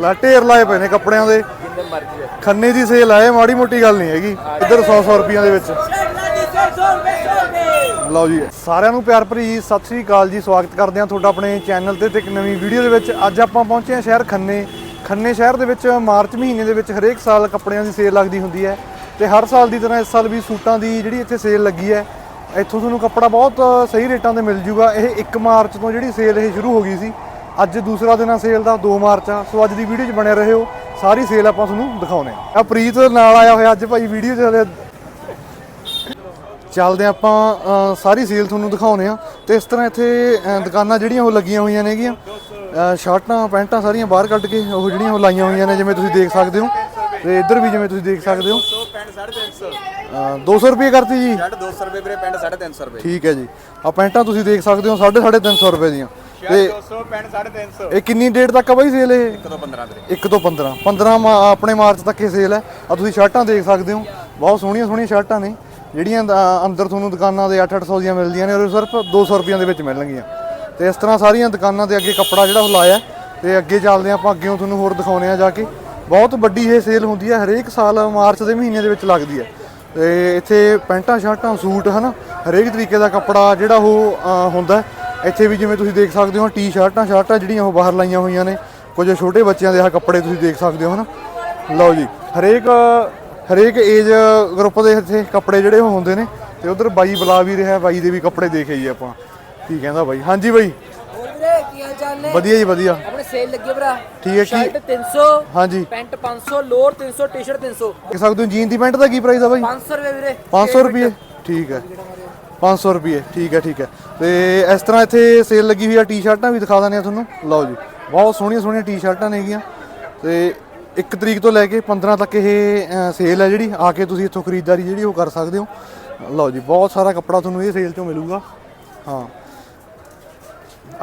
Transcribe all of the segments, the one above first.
ਲਾ ਢੇਰ ਲਾਏ ਪਏ ਨੇ ਕੱਪੜਿਆਂ ਦੇ। ਜਿੰਨੇ ਮਰਜ਼ੀ ਹੈ ਖੰਨੇ ਦੀ ਸੇਲ ਆਏ ਮਾੜੀ ਮੋਟੀ ਗੱਲ ਨਹੀਂ ਹੈਗੀ। ਇੱਧਰ 100 100 ਰੁਪਈਆਂ ਦੇ ਵਿੱਚ। ਲਓ ਜੀ ਸਾਰਿਆਂ ਨੂੰ ਪਿਆਰ ਭਰੀ ਸਤਿ ਸ੍ਰੀ ਅਕਾਲ ਜੀ ਸਵਾਗਤ ਕਰਦੇ ਹਾਂ ਤੁਹਾਡਾ ਆਪਣੇ ਚੈਨਲ ਤੇ ਤੇ ਇੱਕ ਨਵੀਂ ਵੀਡੀਓ ਦੇ ਵਿੱਚ। ਅੱਜ ਆਪਾਂ ਪਹੁੰਚੇ ਹਾਂ ਸ਼ਹਿਰ ਖੰਨੇ। ਖੰਨੇ ਸ਼ਹਿਰ ਦੇ ਵਿੱਚ ਮਾਰਚ ਮਹੀਨੇ ਦੇ ਵਿੱਚ ਹਰੇਕ ਸਾਲ ਕੱਪੜਿਆਂ ਦੀ ਸੇਲ ਲੱਗਦੀ ਹੁੰਦੀ ਹੈ ਤੇ ਹਰ ਸਾਲ ਦੀ ਤਰ੍ਹਾਂ ਇਸ ਸਾਲ ਵੀ ਸੂਟਾਂ ਦੀ ਜਿਹੜੀ ਇੱਥੇ ਸੇਲ ਲੱਗੀ ਹੈ ਇੱਥੋਂ ਤੁਹਾਨੂੰ ਕੱਪੜਾ ਬਹੁਤ ਸਹੀ ਰੇਟਾਂ ਤੇ ਮਿਲ ਜੂਗਾ। ਇਹ 1 ਮਾਰਚ ਤੋਂ ਜਿਹੜੀ ਸੇਲ ਇਹ ਸ਼ੁਰੂ ਹੋ ਗਈ ਸੀ। ਅੱਜ ਦੂਸਰਾ ਦਿਨ ਆ ਸੇਲ ਦਾ 2 ਮਾਰਚ ਆ। ਸੋ ਅੱਜ ਦੀ ਵੀਡੀਓ 'ਚ ਬਣੇ ਰਹੋ। ਸਾਰੀ ਸੇਲ ਆਪਾਂ ਤੁਹਾਨੂੰ ਦਿਖਾਉਨੇ ਆ। ਆ ਪ੍ਰੀਤ ਨਾਲ ਆਇਆ ਹੋਇਆ ਅੱਜ ਭਾਈ ਵੀਡੀਓ 'ਚ ਚੱਲਦੇ ਹਾਂ ਆਪਾਂ ਸਾਰੀ ਸੇਲ ਤੁਹਾਨੂੰ ਦਿਖਾਉਨੇ ਆ। ਤੇ ਇਸ ਤਰ੍ਹਾਂ ਇੱਥੇ ਦੁਕਾਨਾਂ ਜਿਹੜੀਆਂ ਉਹ ਲੱਗੀਆਂ ਹੋਈਆਂ ਨੇਗੀਆਂ। ਸ਼ਰਟਾਂ ਪੈਂਟਾਂ ਸਾਰੀਆਂ ਬਾਹਰ ਕੱਢ ਕੇ ਉਹ ਜਿਹੜੀਆਂ ਉਹ ਲਾਈਆਂ ਹੋਈਆਂ ਨੇ ਜਿਵੇਂ ਤੁਸੀਂ ਦੇਖ ਸਕਦੇ ਹੋ। ਤੇ ਇੱਧਰ ਵੀ ਜਿਵੇਂ ਤੁਸੀਂ ਦੇਖ ਸਕਦੇ ਹੋ। 100 ਪੈਂਟ 350 ਅ, 200 ਰੁਪਏ ਕਰਤੀ ਜੀ। ਸ਼ਰਟ 200 ਰੁਪਏ ਵੀਰੇ ਪੈਂਟ 350 ਰੁਪਏ। ਠੀਕ ਹੈ ਜੀ। ਆ ਪੈਂਟਾਂ ਤੁਸੀਂ ਦੇਖ ਸਕਦੇ ਹੋ 350 350 ਰੁਪਏ ਦੀਆਂ। ਤੇ 200 ਪੈਂਟ 350 ਇਹ ਕਿੰਨੀ ਡੇਟ ਤੱਕ ਆ ਬਾਈ ਸੇਲ ਇਹ? 1 ਤੋਂ 15 ਵੀਰੇ 1 ਤੋਂ 15 15 ਮਾ- ਆਪਣੇ ਮਾਰਚ ਤੱਕ ਇਹ ਸੇਲ ਹੈ। ਆ ਤੁਸੀਂ ਸ਼ਰਟਾਂ ਦੇਖ ਸਕਦੇ ਹੋ। ਬਹੁਤ ਸੋਹਣੀਆਂ ਸੋਹਣੀਆਂ ਸ਼ਰਟਾਂ ਨੇ। ਜਿਹੜੀਆਂ ਅੰਦਰ ਤੁਹਾਨੂੰ ਦੁਕਾਨਾਂ ਦੇ 8-800 ਦੀਆਂ ਮਿਲਦੀਆਂ ਨੇ ਔਰ ਸਿਰਫ 200 ਰੁਪਈਆਂ ਦੇ ਵਿੱਚ ਮਿਲਣਗੀਆਂ। ਤੇ ਇਸ ਤਰ੍ਹਾਂ ਸਾਰੀਆਂ ਦੁਕਾਨਾਂ ਦੇ ਅੱਗੇ ਕੱਪੜਾ ਜਿਹੜਾ ਉਹ ਲਾਇਆ ਤੇ ਅੱਗੇ ਚੱਲਦੇ ਹਾਂ ਆਪਾਂ ਅੱਗੇੋਂ ਤੁਹਾਨੂੰ ਹੋਰ ਦਿਖਾਉਣੇ ਆ ਜਾ ਕੇ। ਬਹੁਤ ਵੱਡੀ ਇਹ ਸੇਲ ਹੁੰਦੀ ਹੈ। ਹਰੇਕ ਸਾਲ ਮਾਰਚ ਦੇ ਮਹੀਨੇ ਦੇ ਵਿੱਚ ਲੱਗਦੀ ਹੈ। ਤੇ ਇੱਥੇ ਪੈਂਟਾਂ ਸ਼ਰਟਾਂ ਸੂਟ ਹਨਾ? ਹਰੇਕ ਤਰੀਕੇ ਦਾ ਕੱਪੜਾ ਜਿਹੜਾ ਉਹ ਅ, ਹੁੰਦਾ ਹੈ। ਇੱਥੇ ਵੀ ਜਿਵੇਂ ਤੁਸੀਂ ਦੇਖ ਸਕਦੇ ਹੋ ਟੀ-ਸ਼ਰਟਾਂ ਸ਼ਰਟਾਂ ਜਿਹੜੀਆਂ ਉਹ ਬਾਹਰ ਲਾਈਆਂ ਹੋਈਆਂ ਨੇ। ਕੁਝ ਛੋਟੇ ਬੱਚਿਆਂ ਦੇ ਆਹ ਕੱਪੜੇ ਤੁਸੀਂ ਦੇਖ ਸਕਦੇ ਹੋ ਹਨਾ? ਲਓ ਜੀ ਹਰੇਕ ਹਰੇਕ ਏਜ ਗਰੁੱਪ ਦੇ ਇੱਥੇ ਕੱਪੜੇ ਜਿਹੜੇ ਉਹ ਹੁੰਦੇ ਨੇ ਤੇ ਉਧਰ ਬਾਈ ਬੁਲਾ ਵੀ ਰਿਹਾ ਬਾਈ ਦੇ ਵੀ ਕੱਪੜੇ ਦੇਖੇ ਜੀ ਆਪਾਂ। ਕੀ ਕਹਿੰਦਾ ਬਾਈ? ਹਾਂਜੀ ਬਾਈ। ਹੋਰ ਵੀਰੇ ਕੀ ਹਾਲ ਚਾਲ ਨੇ? ਵਧੀਆ ਜੀ ਵਧੀਆ। ਆਪਣੇ ਸੇਲ ਲੱਗੀ ਭਰਾ। ਠੀਕ ਹੈ ਸ਼ਰਟ ਕੀ 300 ਹਾਂਜੀ। ਪੈਂਟ 500 ਲੋਅਰ 300 ਟੀ-ਸ਼ਰਟ 300 ਦੇਖ ਸਕਦੇ ਹੋ ਜੀਨ ਦੀ ਪੈਂਟ ਦਾ ਕੀ ਪ੍ਰਾਈਸ ਆ ਬਾਈ? 500 ਰੁਪਏ ਵੀਰੇ। 500 ਰੁਪਏ। ਠੀਕ ਹੈ। 500 ਰੁਪਏ ਠੀਕ ਹੈ ਠੀਕ ਹੈ। ਤੇ ਇਸ ਤਰ੍ਹਾਂ ਇੱਥੇ ਸੇਲ ਲੱਗੀ ਹੋਈ ਆ ਟੀ-ਸ਼ਰਟਾਂ ਵੀ ਦਿਖਾ ਦਿੰਦੇ ਆ ਤੁਹਾਨੂੰ। ਲਓ ਜੀ ਬਹੁਤ ਸੋਹਣੀਆਂ ਸੋਹਣੀਆਂ ਟੀ-ਸ਼ਰਟਾਂ ਨੇਗੀਆਂ। ਤੇ 1 ਤਰੀਕ ਤੋਂ ਲੈ ਕੇ 15 ਤੱਕ ਇਹ ਸੇਲ ਹੈ ਜਿਹੜੀ ਆ ਕੇ ਤੁਸੀਂ ਇੱਥੋਂ ਖਰੀਦਦਾਰੀ ਜਿਹੜੀ ਉਹ ਕਰ ਸਕਦੇ ਹੋ। ਲਓ ਜੀ ਬਹੁਤ ਸਾਰਾ ਕੱਪੜਾ ਤੁਹਾਨੂੰ ਇਹ ਸੇਲ ਚੋਂ ਮਿਲੂਗਾ। ਹਾਂ।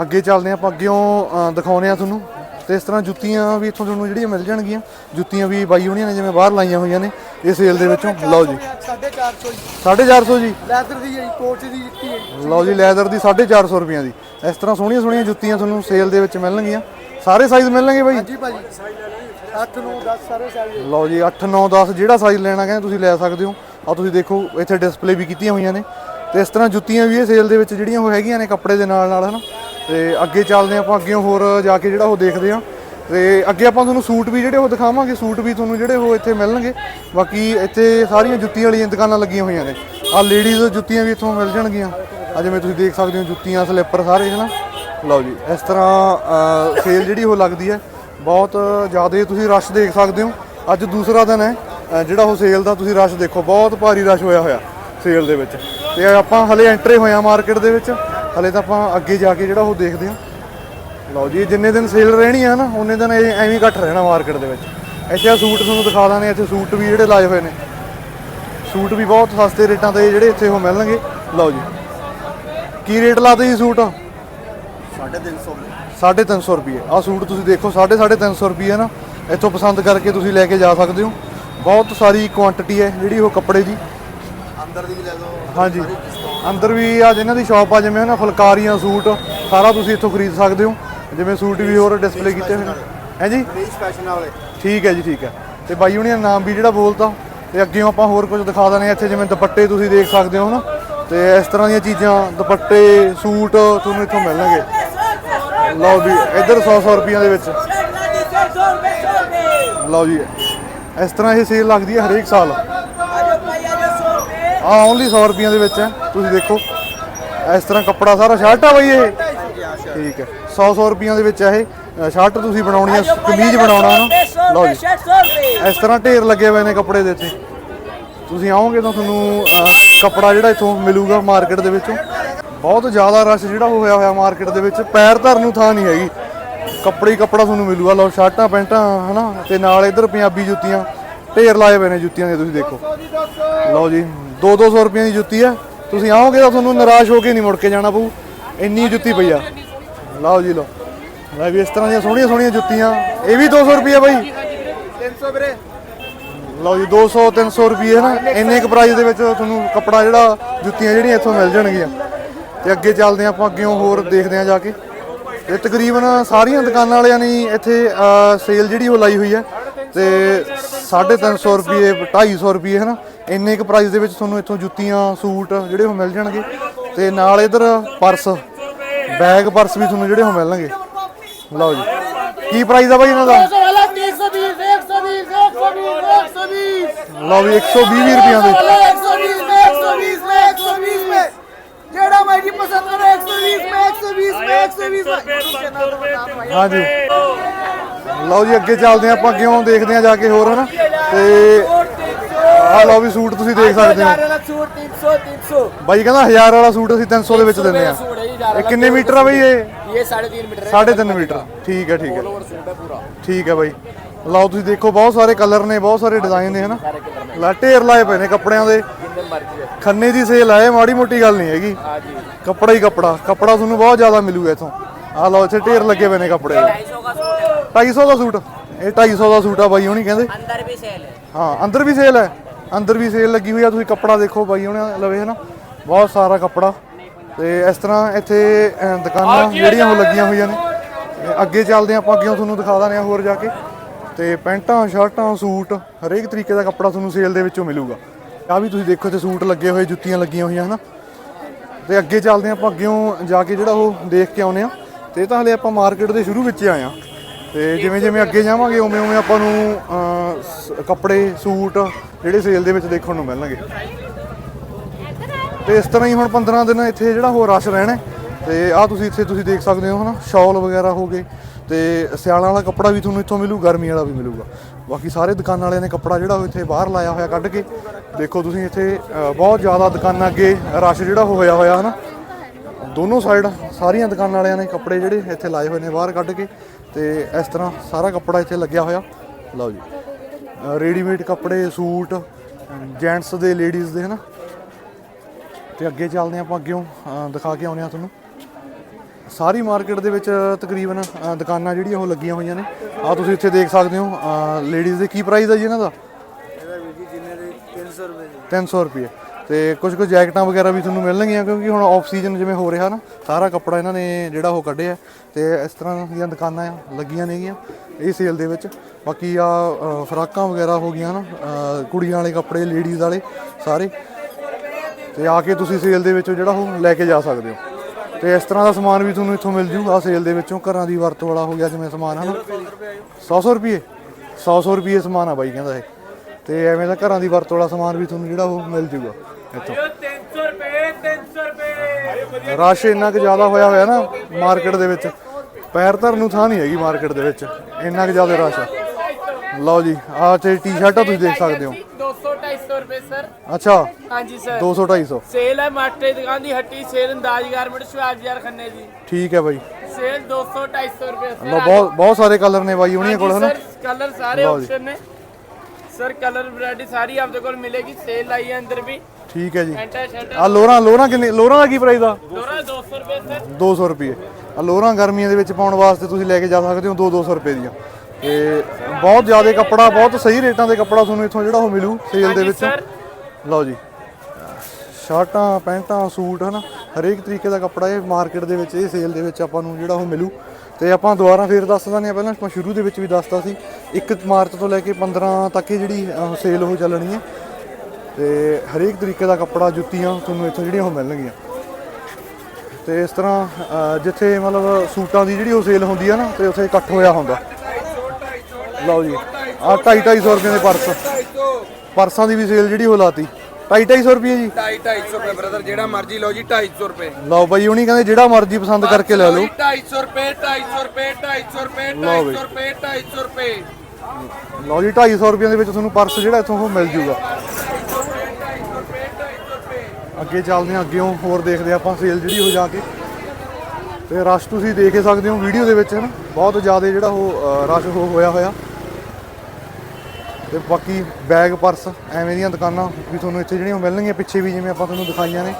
ਅੱਗੇ ਚੱਲਦੇ ਹਾਂ ਆਪਾਂ ਅੱਗਿਓਂ ਅ, ਦਿਖਾਉਂਦੇ ਆ ਤੁਹਾਨੂੰ। ਤੇ ਇਸ ਤਰ੍ਹਾਂ ਜੁੱਤੀਆਂ ਵੀ ਇੱਥੋਂ ਤੁਹਾਨੂੰ ਜਿਹੜੀਆਂ ਮਿਲ ਜਾਣਗੀਆਂ ਜੁੱਤੀਆਂ ਵੀ ਬਾਈ ਹੋਣੀਆਂ ਨੇ ਜਿਵੇਂ ਬਾਹਰ ਲਾਈਆਂ ਹੋਈਆਂ ਨੇ ਇਹ ਸੇਲ ਦੇ ਵਿੱਚੋਂ। ਲਓ ਜੀ। 450 450 ਜੀ। ਲੈਦਰ ਦੀ ਹੈ ਕੋਚ ਦੀ ਜੁੱਤੀ ਹੈ ਲਓ ਜੀ ਲੈਦਰ ਦੀ 450 ਰੁਪਈਆਂ ਦੀ। ਇਸ ਤਰ੍ਹਾਂ ਸੋਹਣੀਆਂ ਸੋਹਣੀਆਂ ਜੁੱਤੀਆਂ ਤੁਹਾਨੂੰ ਸੇਲ ਦੇ ਵਿੱਚ ਮਿਲਣਗੀਆਂ। ਸਾਰੇ ਸਾਈਜ਼ ਮਿਲਣਗੇ ਬਾਈ? ਜੀ ਭਾਜੀ। 8 9 10 ਸਾਰੇ ਸਾਈਜ਼ ਲਓ ਜੀ 8 9 10 ਜਿਹੜਾ ਸਾਈਜ਼ ਲੈਣਾ ਕਹਿੰਦੇ ਤੁਸੀਂ ਲੈ ਸਕਦੇ ਹੋ। ਆ ਤੁਸੀਂ ਦੇਖੋ ਇੱਥੇ ਡਿਸਪਲੇ ਵੀ ਕੀਤੀਆਂ ਹੋਈਆਂ ਨੇ। ਤੇ ਇਸ ਤਰ੍ਹਾਂ ਜੁੱਤੀਆਂ ਵੀ ਇਹ ਸੇਲ ਦੇ ਵਿੱਚ ਜਿਹੜੀਆਂ ਉਹ ਹੈਗੀਆਂ ਨੇ ਕੱਪੜੇ ਦੇ ਨਾਲ ਨਾਲ, ਹਨਾ? ਤੇ ਅੱਗੇ ਚੱਲਦੇ ਆਪਾਂ, ਅੱਗੇ ਹੋਰ ਜਾ ਕੇ ਜਿਹੜਾ ਉਹ ਦੇਖਦੇ ਆ ਤੇ ਅੱਗੇ ਆਪਾਂ ਤੁਹਾਨੂੰ ਸੂਟ ਵੀ ਜਿਹੜੇ ਉਹ ਦਿਖਾਵਾਂਗੇ, ਸੂਟ ਵੀ ਤੁਹਾਨੂੰ ਜਿਹੜੇ ਉਹ ਇੱਥੇ ਮਿਲਣਗੇ। ਬਾਕੀ ਇੱਥੇ ਸਾਰੀਆਂ ਜੁੱਤੀਆਂ ਵਾਲੀਆਂ ਦੁਕਾਨਾਂ ਲੱਗੀਆਂ ਹੋਈਆਂ ਨੇ। ਆ ਲੇਡੀਜ਼ ਜੁੱਤੀਆਂ ਵੀ ਇੱਥੋਂ ਮਿਲ ਜਾਣਗੀਆਂ। ਆ ਜਿਵੇਂ ਤੁਸੀਂ ਦੇਖ ਸਕਦੇ ਹੋ, ਜੁੱਤੀਆਂ ਸਲਿੱਪਰ ਸਾਰੇ, ਹਨਾ? ਲਓ ਜੀ, ਇਸ ਤਰ੍ਹਾਂ ਸੇਲ ਜਿਹੜੀ ਉਹ ਲੱਗਦੀ ਹੈ। ਬਹੁਤ ਜ਼ਿਆਦਾ ਤੁਸੀਂ ਰਸ਼ ਦੇਖ ਸਕਦੇ ਹੋ। ਅੱਜ ਦੂਸਰਾ ਦਿਨ ਹੈ। ਜਿਹੜਾ ਉਹ ਸੇਲ ਦਾ ਤੁਸੀਂ ਰਸ਼ ਦੇਖੋ, ਬਹੁਤ ਭਾਰੀ ਰਸ਼ ਹੋਇਆ ਹੋਇਆ ਸੇਲ ਦੇ ਵਿੱਚ। ਤੇ ਆਪਾਂ ਹਲੇ ਐਂਟਰੇ ਹੋਇਆ ਮਾਰਕੀਟ ਦੇ ਵਿੱਚ ਹਲੇ ਤਾਂ ਆਪਾਂ ਅੱਗੇ ਜਾ ਕੇ ਜਿਹੜਾ ਉਹ ਦੇਖਦੇ ਹਾਂ। ਲਓ ਜੀ ਜਿੰਨੇ ਦਿਨ ਸੇਲ ਰਹਿਣੀ ਆ ਨਾ ਉਹਨੇ ਦਿਨ ਇਹ ਐਵੇਂ ਘੱਟ ਰਹਿਣਾ ਮਾਰਕੀਟ ਦੇ ਵਿੱਚ। ਇੱਥੇ ਆ ਸੂਟ ਤੁਹਾਨੂੰ ਦਿਖਾ ਦਾਂਗੇ ਇੱਥੇ ਸੂਟ ਵੀ ਜਿਹੜੇ ਲਾਏ ਹੋਏ ਨੇ। ਸੂਟ ਵੀ ਬਹੁਤ ਸਸਤੇ ਰੇਟਾਂ ਤੇ ਜਿਹੜੇ ਇੱਥੇ ਉਹ ਮਿਲਣਗੇ। ਲਓ ਜੀ ਕੀ ਰੇਟ ਲਾਦੇ ਜੀ ਸੂਟ 350 350 ਰੁਪਏ। ਆ ਸੂਟ ਤੁਸੀਂ ਦੇਖੋ 350 ਰੁਪਏ ਨਾ। ਇੱਥੋਂ ਪਸੰਦ ਕਰਕੇ ਤੁਸੀਂ ਲੈ ਕੇ ਜਾ ਸਕਦੇ ਹੋ। ਬਹੁਤ ਸਾਰੀ ਕੁਆਂਟੀਟੀ ਹੈ ਜਿਹੜੀ ਉਹ ਕੱਪੜੇ ਦੀ। ਅੰਦਰ ਦੀ ਵੀ ਲੈ ਲਓ ਹਾਂਜੀ। ਅੰਦਰ ਵੀ ਆ ਜਿਨ੍ਹਾਂ ਦੀ ਸ਼ਾਪ ਆ ਜਿਵੇਂ ਨਾ ਫੁਲਕਾਰੀਆਂ ਸੂਟ ਸਾਰਾ ਤੁਸੀਂ ਇੱਥੋਂ ਖਰੀਦ ਸਕਦੇ ਹੋ। ਜਿਵੇਂ ਸੂਟ ਵੀ ਹੋਰ ਡਿਸਪਲੇ ਕੀਤੇ ਹੋਏ ਨੇ। ਹੈ ਜੀ? ਪਲੀਜ਼ ਫੈਸ਼ਨ ਵਾਲੇ। ਠੀਕ ਹੈ ਜੀ ਠੀਕ ਹੈ। ਤੇ ਬਾਈ ਹੁਣੀ ਦਾ ਨਾਮ ਵੀ ਜਿਹੜਾ ਬੋਲਤਾ ਤੇ ਅੱਗੇ ਆਪਾਂ ਹੋਰ ਕੁਝ ਦਿਖਾ ਦਨੇ ਇੱਥੇ ਜਿਵੇਂ ਦੁਪੱਟੇ ਤੁਸੀਂ ਦੇਖ ਸਕਦੇ ਹੋ ਨਾ ਤੇ ਇਸ ਤਰ੍ਹਾਂ ਦੀਆਂ ਚੀਜ਼ਾਂ ਦੁਪੱਟੇ ਸੂਟ ਤੁਹਾਨੂੰ ਇੱਥੋਂ ਮਿਲਣਗੇ। ਲਓ ਵੀ ਇੱਧਰ 100 100 ਰੁਪਈਆਂ ਦੇ ਵਿੱਚ। ਲਓ ਜੀ ਇਸ ਤਰ੍ਹਾਂ ਇਹ ਸੇਲ ਲੱਗਦੀ ਹੈ ਹਰੇਕ ਸਾਲ। ਆ ਓਨਲੀ 100 ਰੁਪਈਆਂ ਦੇ ਵਿੱਚ ਹੈ। ਤੁਸੀਂ ਦੇਖੋ ਇਸ ਤਰ੍ਹਾਂ ਕੱਪੜਾ ਸਾਰਾ ਸ਼ਰਟ ਆ ਬਈ ਇਹ। ਠੀਕ ਹੈ। 100 100 ਰੁਪਈਆਂ ਦੇ ਵਿੱਚ ਹੈ ਇਹ। ਸ਼ਰਟ ਤੁਸੀਂ ਬਣਾਉਣੀ ਹੈ ਕਮੀਜ਼ ਬਣਾਉਣਾ ਨਾ। ਲਓ ਜੀ। ਇਸ ਤਰ੍ਹਾਂ ਢੇਰ ਲੱਗੇ ਹੋਏ ਨੇ ਕੱਪੜੇ ਦੇ ਇੱਥੇ। ਤੁਸੀਂ ਆਓਗੇ ਤਾਂ ਤੁਹਾਨੂੰ ਕੱਪੜਾ ਜਿਹੜਾ ਇੱਥੋਂ ਮਿਲੂਗਾ ਮਾਰਕੀਟ ਦੇ ਵਿੱਚੋਂ। ਬਹੁਤ ਜ਼ਿਆਦਾ ਰਸ਼ ਜਿਹੜਾ ਹੋਇਆ ਹੋਇਆ ਮਾਰਕੀਟ ਦੇ ਵਿੱਚ। ਪੈਰ ਧਰਨ ਨੂੰ ਥਾਂ ਨਹੀਂ ਹੈਗੀ। ਕੱਪੜੇ ਹੀ ਕੱਪੜਾ ਤੁਹਾਨੂੰ ਮਿਲੂਗਾ। ਲਓ ਸ਼ਰਟਾਂ ਪੈਂਟਾਂ ਹਨਾ? ਤੇ ਨਾਲ ਇੱਧਰ ਪੰਜਾਬੀ ਜੁੱਤੀਆਂ। ਢੇਰ ਲਾਏ ਹੋਏ ਨੇ ਜੁੱਤੀਆਂ ਦੇ ਤੁਸੀਂ ਦੇਖੋ। ਲਓ ਜੀ 2-200 ਰੁਪਏ ਦੀ ਜੁੱਤੀ ਹੈ ਤੁਸੀਂ ਆਓਗੇ ਤਾਂ ਤੁਹਾਨੂੰ ਨਿਰਾਸ਼ ਹੋ ਕੇ ਨਹੀਂ ਮੁੜ ਕੇ ਜਾਣਾ ਪਊ। ਇੰਨੀ ਜੁੱਤੀ ਪਈ ਆ। ਲਓ ਜੀ ਲਓ। ਮੈਂ ਵੀ ਇਸ ਤਰ੍ਹਾਂ ਦੀਆਂ ਸੋਹਣੀਆਂ ਸੋਹਣੀਆਂ ਜੁੱਤੀਆਂ। ਇਹ ਵੀ 200 ਰੁਪਏ ਬਾਈ। 300 ਵੀਰੇ ਲਓ ਜੀ 200 300 ਰੁਪਏ ਨਾ। ਇੰਨੇ ਕੁ ਪ੍ਰਾਈਸ ਦੇ ਵਿੱਚ ਤੁਹਾਨੂੰ ਕੱਪੜਾ ਜਿਹੜਾ, ਜੁੱਤੀਆਂ ਜਿਹੜੀਆਂ ਇੱਥੋਂ ਮਿਲ ਜਾਣਗੀਆਂ। ਤੇ ਅੱਗੇ ਚੱਲਦੇ ਹਾਂ ਆਪਾਂ, ਅੱਗੇੋਂ ਹੋਰ ਦੇਖਦੇ ਹਾਂ ਜਾ ਕੇ। ਤੇ ਤਕਰੀਬਨ ਸਾਰੀਆਂ ਦੁਕਾਨਾਂ ਵਾਲਿਆਂ ਨੇ ਇੱਥੇ ਸੇਲ ਜਿਹੜੀ ਉਹ ਲਾਈ ਹੋਈ ਹੈ। ਤੇ 350 ਰੁਪਏ 250 ਰੁਪਏ ਹੈ ਨਾ ਇੰਨੇ ਕੁ ਪ੍ਰਾਈਸ ਦੇ ਵਿੱਚ ਤੁਹਾਨੂੰ ਇੱਥੋਂ ਜੁੱਤੀਆਂ ਸੂਟ ਜਿਹੜੇ ਉਹ ਮਿਲ ਜਾਣਗੇ। ਤੇ ਨਾਲ ਇਧਰ ਪਰਸ ਬੈਗ ਪਰਸ ਵੀ ਤੁਹਾਨੂੰ ਜਿਹੜੇ ਉਹ ਮਿਲਣਗੇ। ਲਓ ਜੀ। ਕੀ ਪ੍ਰਾਈਸ ਆ ਬਾਈ ਇਹਨਾਂ ਦਾ? ਲਓ ਵੀ 120 ਰੁਪਏ ਦੇ। ਜਿਹੜਾ ਮੈਂ ਜੀ ਪਸੰਦ ਕਰੇ 120 ਮੈਂ 120 ਮੈਂ 120 ਹਾਂਜੀ। ਲਓ ਜੀ ਅੱਗੇ ਚੱਲਦੇ ਆਪਾਂ ਅੱਗੇ ਕਿਉਂ ਦੇਖਦੇ ਆ ਜਾ ਕੇ ਹੋਰ ਹਨਾ? ਤੇ ਆ ਲਓ ਵੀ ਸੂਟ ਤੁਸੀਂ ਦੇਖ ਸਕਦੇ ਹੋ। ਬਾਈ ਕਹਿੰਦਾ 1000 ਵਾਲਾ ਸੂਟ ਅਸੀਂ 300 ਦੇ ਵਿੱਚ ਦਿੰਦੇ ਆ ਇਹ ਕਿੰਨੇ ਮੀਟਰ ਆ ਬਈ ਇਹ? ਇਹ 3.5 ਮੀਟਰ ਹੈ। 3.5 ਠੀਕ ਹੈ ਠੀਕ ਹੈ। ਠੀਕ ਹੈ ਬਾਈ। ਲਓ ਤੁਸੀਂ ਦੇਖੋ ਬਹੁਤ ਸਾਰੇ ਕਲਰ ਨੇ ਬਹੁਤ ਸਾਰੇ ਡਿਜ਼ਾਈਨ ਨੇ ਹਨਾ? ਲਾ ਢੇਰ ਲਾਏ ਪਏ ਨੇ ਕੱਪੜਿਆਂ ਦੇ। ਖੰਨੇ ਦੀ ਸੇਲ ਆਏ ਮਾੜੀ ਮੋਟੀ ਗੱਲ ਨਹੀਂ ਹੈਗੀ। ਕੱਪੜਾ ਹੀ ਕੱਪੜਾ। ਕੱਪੜਾ ਤੁਹਾਨੂੰ ਬਹੁਤ ਜ਼ਿਆਦਾ ਮਿਲੂਗਾ ਇਥੋਂ। ਆ ਲਓ ਇੱਥੇ ਢੇਰ ਲੱਗੇ ਪਏ ਨੇ ਕੱਪੜੇ। 250 250 ਦਾ ਸੂਟ। ਇਹ 250 ਦਾ ਸੂਟ ਆ ਬਾਈ ਹੁਣੀ ਕਹਿੰਦੇ। ਅੰਦਰ ਵੀ ਸੇਲ ਹੈ। ਹਾਂ ਅੰਦਰ ਵੀ ਸੇਲ ਹੈ। ਅੰਦਰ ਵੀ ਸੇਲ ਲੱਗੀ ਹੋਈ ਆ। ਤੁਸੀਂ ਕੱਪੜਾ ਦੇਖੋ ਬਾਈ ਹੁਣੇ ਲਵੇ ਹਨਾ। ਬਹੁਤ ਸਾਰਾ ਕੱਪੜਾ। ਤੇ ਇਸ ਤਰ੍ਹਾਂ ਇੱਥੇ ਦੁਕਾਨਾਂ ਜਿਹੜੀਆਂ ਉਹ ਲੱਗੀਆਂ ਹੋਈਆਂ ਨੇ। ਅੱਗੇ ਚੱਲਦੇ ਆਪਾਂ ਅੱਗੇ ਤੁਹਾਨੂੰ ਦਿਖਾ ਦਾਂਗੇ ਹੋਰ ਜਾ ਕੇ। ਤੇ ਪੈਂਟਾਂ ਸ਼ਰਟਾਂ ਸੂਟ ਹਰੇਕ ਤਰੀਕੇ ਦਾ ਕੱਪੜਾ ਤੁਹਾਨੂੰ ਸੇਲ ਦੇ ਵਿੱਚੋਂ ਮਿਲੂਗਾ। ਆ ਵੀ ਤੁਸੀਂ ਦੇਖੋ ਇੱਥੇ ਸੂਟ ਲੱਗੇ ਹੋਏ ਜੁੱਤੀਆਂ ਲੱਗੀਆਂ ਹੋਈਆਂ ਹਨਾ। ਤੇ ਅੱਗੇ ਚੱਲਦੇ ਆਪਾਂ ਅੱਗੇ ਜਾ ਕੇ ਜਿਹੜਾ ਉਹ ਦੇਖ ਕੇ ਆਉਨੇ ਆ ਤੇ ਤਾਂ ਹਲੇ ਆਪਾਂ ਮਾਰਕੀਟ ਦੇ ਸ਼ੁਰੂ ਵਿੱਚ ਆਏ ਆ ਤੇ ਜਿਵੇਂ ਜਿਵੇਂ ਅੱਗੇ ਜਾਵਾਂਗੇ ਉਵੇਂ ਉਵੇਂ ਆਪਾਂ ਨੂੰ ਅਹ, ਸ- ਕੱਪੜੇ ਸੂਟ ਜਿਹੜੇ ਸੇਲ ਦੇ ਵਿੱਚ ਦੇਖਣ ਨੂੰ ਮਿਲਣਗੇ ਤੇ ਇਸ ਤਰ੍ਹਾਂ ਹੀ ਹੁਣ 15 ਦਿਨ ਇੱਥੇ ਜਿਹੜਾ ਉਹ ਰਸ਼ ਰਹਿਣਾ ਹੈ। ਤੇ ਆ ਤੁਸੀਂ ਇੱਥੇ ਤੁਸੀਂ ਦੇਖ ਸਕਦੇ ਹੋ ਹਨਾ ਸ਼ਾਲ ਵਗੈਰਾ ਹੋ ਗਏ ਤੇ ਸਿਆਲਾਂ ਵਾਲਾ ਕੱਪੜਾ ਵੀ ਤੁਹਾਨੂੰ ਇੱਥੋਂ ਮਿਲੂ ਗਰਮੀ ਵਾਲਾ ਵੀ ਮਿਲੂਗਾ ਬਾਕੀ ਸਾਰੇ ਦੁਕਾਨਾਂ ਵਾਲਿਆਂ ਨੇ ਕੱਪੜਾ ਜਿਹੜਾ ਉਹ ਇੱਥੇ ਬਾਹਰ ਲਾਇਆ ਹੋਇਆ ਕੱਢ ਕੇ ਦੇਖੋ ਤੁਸੀਂ ਇੱਥੇ ਅਹ, ਬਹੁਤ ਜ਼ਿਆਦਾ ਦੁਕਾਨਾਂ ਅੱਗੇ ਰਸ਼ ਜਿਹੜਾ ਉਹ ਹੋਇਆ ਹੋਇਆ ਹਨਾ ਦੋਨੋਂ ਸਾਈਡ ਸਾਰੀਆਂ ਦੁਕਾਨਾਂ ਵਾਲਿਆਂ ਨੇ ਕੱਪੜੇ ਜਿਹੜੇ ਇੱਥੇ ਲਾਏ ਹੋਏ ਨੇ ਬਾਹਰ ਕੱਢ ਕੇ ਤੇ ਇਸ ਤਰ੍ਹਾਂ ਸਾਰਾ ਕੱਪੜਾ ਇੱਥੇ ਲੱਗਿਆ ਹੋਇਆ। ਲਓ ਜੀ। ਰੈਡੀਮੇਡ ਕੱਪੜੇ ਸੂਟ ਜੈਂਟਸ ਦੇ ਲੇਡੀਜ਼ ਦੇ ਹਨਾ? ਤੇ ਅੱਗੇ ਚੱਲਦੇ ਆਪਾਂ ਅੱਗੇੋਂ ਦਿਖਾ ਕੇ ਆਉਂਦੇ ਹਾਂ ਤੁਹਾਨੂੰ। ਸਾਰੀ ਮਾਰਕੀਟ ਦੇ ਵਿੱਚ ਤਕਰੀਬਨ ਦੁਕਾਨਾਂ ਜਿਹੜੀਆਂ ਉਹ ਲੱਗੀਆਂ ਹੋਈਆਂ ਨੇ। ਆ ਤੁਸੀਂ ਇੱਥੇ ਦੇਖ ਸਕਦੇ ਹੋ ਲੇਡੀਜ਼ ਦੇ ਕੀ ਪ੍ਰਾਈਸ ਹੈ ਜੀ ਇਹਨਾਂ ਦਾ? 300 ਰੁਪਏ। ਤੇ ਕੁਝ ਕੁ ਜੈਕਟਾਂ ਵਗੈਰਾ ਵੀ ਤੁਹਾਨੂੰ ਮਿਲਣਗੀਆਂ, ਕਿਉਂਕਿ ਹੁਣ ਆਫ ਸੀਜ਼ਨ ਜਿਵੇਂ ਹੋ ਰਿਹਾ ਨਾ, ਸਾਰਾ ਕੱਪੜਾ ਇਹਨਾਂ ਨੇ ਜਿਹੜਾ ਉਹ ਕੱਢਿਆ ਤੇ ਇਸ ਤਰ੍ਹਾਂ ਦੀਆਂ ਦੁਕਾਨਾਂ ਆ ਲੱਗੀਆਂ ਨੇਗੀਆਂ ਇਹ ਸੇਲ ਦੇ ਵਿੱਚ। ਬਾਕੀ ਆ ਫਰਾਕਾਂ ਵਗੈਰਾ ਹੋ ਗਈਆਂ ਨਾ ਕੁੜੀਆਂ ਵਾਲੇ ਕੱਪੜੇ ਲੇਡੀਜ਼ ਵਾਲੇ ਸਾਰੇ। ਤੇ ਆ ਕੇ ਤੁਸੀਂ ਸੇਲ ਦੇ ਵਿੱਚੋਂ ਜਿਹੜਾ ਉਹ ਲੈ ਕੇ ਜਾ ਸਕਦੇ ਹੋ। ਤੇ ਇਸ ਤਰ੍ਹਾਂ ਦਾ ਸਮਾਨ ਵੀ ਤੁਹਾਨੂੰ ਇੱਥੋਂ ਮਿਲ ਜੂਗਾ ਸੇਲ ਦੇ ਵਿੱਚੋਂ। ਘਰਾਂ ਦੀ ਵਰਤੋਂ ਵਾਲਾ ਹੋ ਗਿਆ ਜਿਵੇਂ ਸਮਾਨ ਹਨ 100 ਰੁਪਏ। 100 ਰੁਪਏ ਸਮਾਨ ਆ ਬਾਈ ਕਹਿੰਦਾ ਇਹ। ਤੇ ਐਵੇਂ ਦਾ ਘਰਾਂ ਦੀ ਵਰਤੋਂ ਵਾਲਾ ਸਮਾਨ ਵੀ ਤੁਹਾਨੂੰ ਜਿਹੜਾ ਉਹ ਮਿਲ ਜੂਗਾ ਇੱਥੋਂ। 300 ਰੁਪਏ 300 ਰੁਪਏ। ਰਸ਼ ਇੰਨਾ ਕੁ ਜ਼ਿਆਦਾ ਹੋਇਆ ਹੋਇਆ ਨਾ ਮਾਰਕੀਟ ਦੇ ਵਿੱਚ ਪੈਰ ਧਰਨ ਨੂੰ ਥਾਂ ਨਹੀਂ ਹੈਗੀ ਮਾਰਕੀਟ ਦੇ ਵਿੱਚ ਇੰਨਾ ਕੁ ਜ਼ਿਆਦਾ ਰਸ਼ ਆ। ਲਓ ਜੀ ਆਹ ਤੇ ਟੀ-ਸ਼ਰਟਾਂ ਤੁਸੀਂ ਦੇਖ ਸਕਦੇ ਹੋ। 200 250 ਰੁਪਏ ਸਰ। ਅੱਛਾ ਹਾਂਜੀ ਸਰ। 200 250 ਸੇਲ ਹੈ ਮਾਟੇ ਦੀ ਦੁਕਾਨ ਦੀ ਹੱਟੀ ਸੇਲ ਅੰਦਾਜ਼ ਗਾਰਮੈਂਟ ਸ਼ਿਵਾਜੀ ਯਾਰ ਖੰਨੇ ਜੀ ਠੀਕ ਹੈ ਬਾਈ। ਸੇਲ 200 250 ਰੁਪਏ ਸਰ। ਲਓ ਬਹੁਤ ਬਹੁਤ ਸਾਰੇ ਕਲਰ ਨੇ ਬਾਈ ਉਹਨੀਆਂ ਕੋਲ ਹਨਾ? ਸਰ ਕਲਰ ਸਾਰੇ। ਆਪਸ਼ਨ ਨੇ। ਸਰ ਕਲਰ ਵੈਰਾਈਟੀ ਸਾਰੀ ਆਪਦੇ ਕੋਲ ਮਿਲੇਗੀ ਸੇਲ ਆਈ ਹੈ ਅੰਦਰ ਵੀ। ਠੀਕ ਹੈ ਜੀ। ਪੈਂਟਾ ਸ਼ਰਟ ਆ ਲੋਰਾਂ ਲੋਰਾਂ ਕਿੰਨੇ ਲੋਰਾਂ ਦਾ ਕੀ ਪ੍ਰਾਈਸ ਆ ਦੋਰਾ 200 ਰੁਪਏ ਸਰ। 200 ਰੁਪਏ। ਆ ਲੋਰਾਂ ਗਰਮੀਆਂ ਦੇ ਵਿੱਚ ਪਾਉਣ ਵਾਸਤੇ ਤੁਸੀਂ ਲੈ ਕੇ ਜਾ ਸਕਦੇ ਹੋ 2-200 ਰੁਪਏ ਦੀਆਂ। ਤੇ ਬਹੁਤ ਜ਼ਿਆਦਾ ਕੱਪੜਾ ਬਹੁਤ ਸਹੀ ਰੇਟਾਂ ਦੇ ਕੱਪੜਾ ਤੁਹਾਨੂੰ ਇੱਥੋਂ ਜਿਹੜਾ ਉਹ ਮਿਲੂ ਸੇਲ ਦੇ ਵਿੱਚ। ਲਓ ਜੀ। ਸ਼ਰਟਾਂ ਪੈਂਟਾਂ ਸੂਟ ਹਨਾ? ਹਰੇਕ ਤਰੀਕੇ ਦਾ ਕੱਪੜਾ ਇਹ ਮਾਰਕੀਟ ਦੇ ਵਿੱਚ ਇਹ ਸੇਲ ਦੇ ਵਿੱਚ ਆਪਾਂ ਨੂੰ ਜਿਹੜਾ ਉਹ ਮਿਲੂ। ਤੇ ਆਪਾਂ ਦੁਬਾਰਾ ਫੇਰ ਦੱਸ ਦਿੰਦੇ ਆ ਪਹਿਲਾਂ ਆਪਾਂ ਸ਼ੁਰੂ ਦੇ ਵਿੱਚ ਵੀ ਦੱਸਤਾ ਸੀ 1 ਮਾਰਚ ਤੋਂ ਲੈ ਕੇ 15 ਤੱਕ ਇਹ ਜਿਹੜੀ ਸੇਲ ਉਹ ਚੱਲਣੀ ਹੈ। ਤੇ ਹਰੇਕ ਤਰੀਕੇ ਦਾ ਕੱਪੜਾ, ਜੁੱਤੀਆਂ ਤੁਹਾਨੂੰ ਇੱਥੇ ਜਿਹੜੀਆਂ ਉਹ ਮਿਲਣਗੀਆਂ। ਤੇ ਇਸ ਤਰ੍ਹਾਂ ਜਿੱਥੇ ਮਤਲਬ ਸੂਟਾਂ ਦੀ ਜਿਹੜੀ ਉਹ ਸੇਲ ਹੁੰਦੀ ਆ ਨਾ, ਤੇ ਉੱਥੇ ਇਕੱਠ ਹੋਇਆ ਹੁੰਦਾ। ਲਓ ਜੀ ਆ 2.5 250 ਰੁਪਏ ਦੇ ਪਰਸ। ਪਰਸਾਂ ਦੀ ਵੀ ਸੇਲ ਜਿਹੜੀ ਉਹ ਲਾਤੀ। 2.5 250 ਰੁਪਏ ਜੀ। 250 ਰੁਪਏ ਬ੍ਰਦਰ ਜਿਹੜਾ ਮਰਜ਼ੀ ਲਓ ਜੀ 250 ਰੁਪਏ। ਲਓ ਬਾਈ ਉਹਨੀ ਕਹਿੰਦੇ ਜਿਹੜਾ ਮਰਜ਼ੀ ਪਸੰਦ ਕਰਕੇ ਲੈ ਲਓ 250 ਰੁਪਏ 250 ਰੁਪਏ 250 ਰੁਪਏ ਲਓ ਬਈ। 250 ਰੁਪਏ 250 ਰੁਪਏ। ਲਓ ਜੀ 250 ਰੁਪਏ ਦੇ ਵਿੱਚ ਤੁਹਾਨੂੰ ਪਰਸ ਜਿਹੜਾ ਇੱਥੋਂ ਉਹ ਮਿਲ ਜੂਗਾ। ਅੱਗੇ ਚੱਲਦੇ ਹਾਂ ਅੱਗੇੋਂ ਹੋਰ ਦੇਖਦੇ ਹਾਂ ਆਪਾਂ ਸੇਲ ਜਿਹੜੀ ਹੋ ਜਾ ਕੇ। ਤੇ ਰਸ਼ ਤੁਸੀਂ ਦੇਖ ਹੀ ਸਕਦੇ ਹੋ ਵੀਡੀਓ ਦੇ ਵਿੱਚ ਨਾ ਬਹੁਤ ਜ਼ਿਆਦਾ ਜਿਹੜਾ ਉਹ ਰਸ਼ ਹੋ ਹੋਇਆ ਹੋਇਆ। ਤੇ ਬਾਕੀ ਬੈਗ, ਪਰਸ ਐਵੇਂ ਦੀਆਂ ਦੁਕਾਨਾਂ ਵੀ ਤੁਹਾਨੂੰ ਇੱਥੇ ਜਿਹੜੀਆਂ ਮਿਲਣਗੀਆਂ ਪਿੱਛੇ ਵੀ ਜਿਵੇਂ ਆਪਾਂ ਤੁਹਾਨੂੰ ਦਿਖਾਈਆਂ ਨੇ।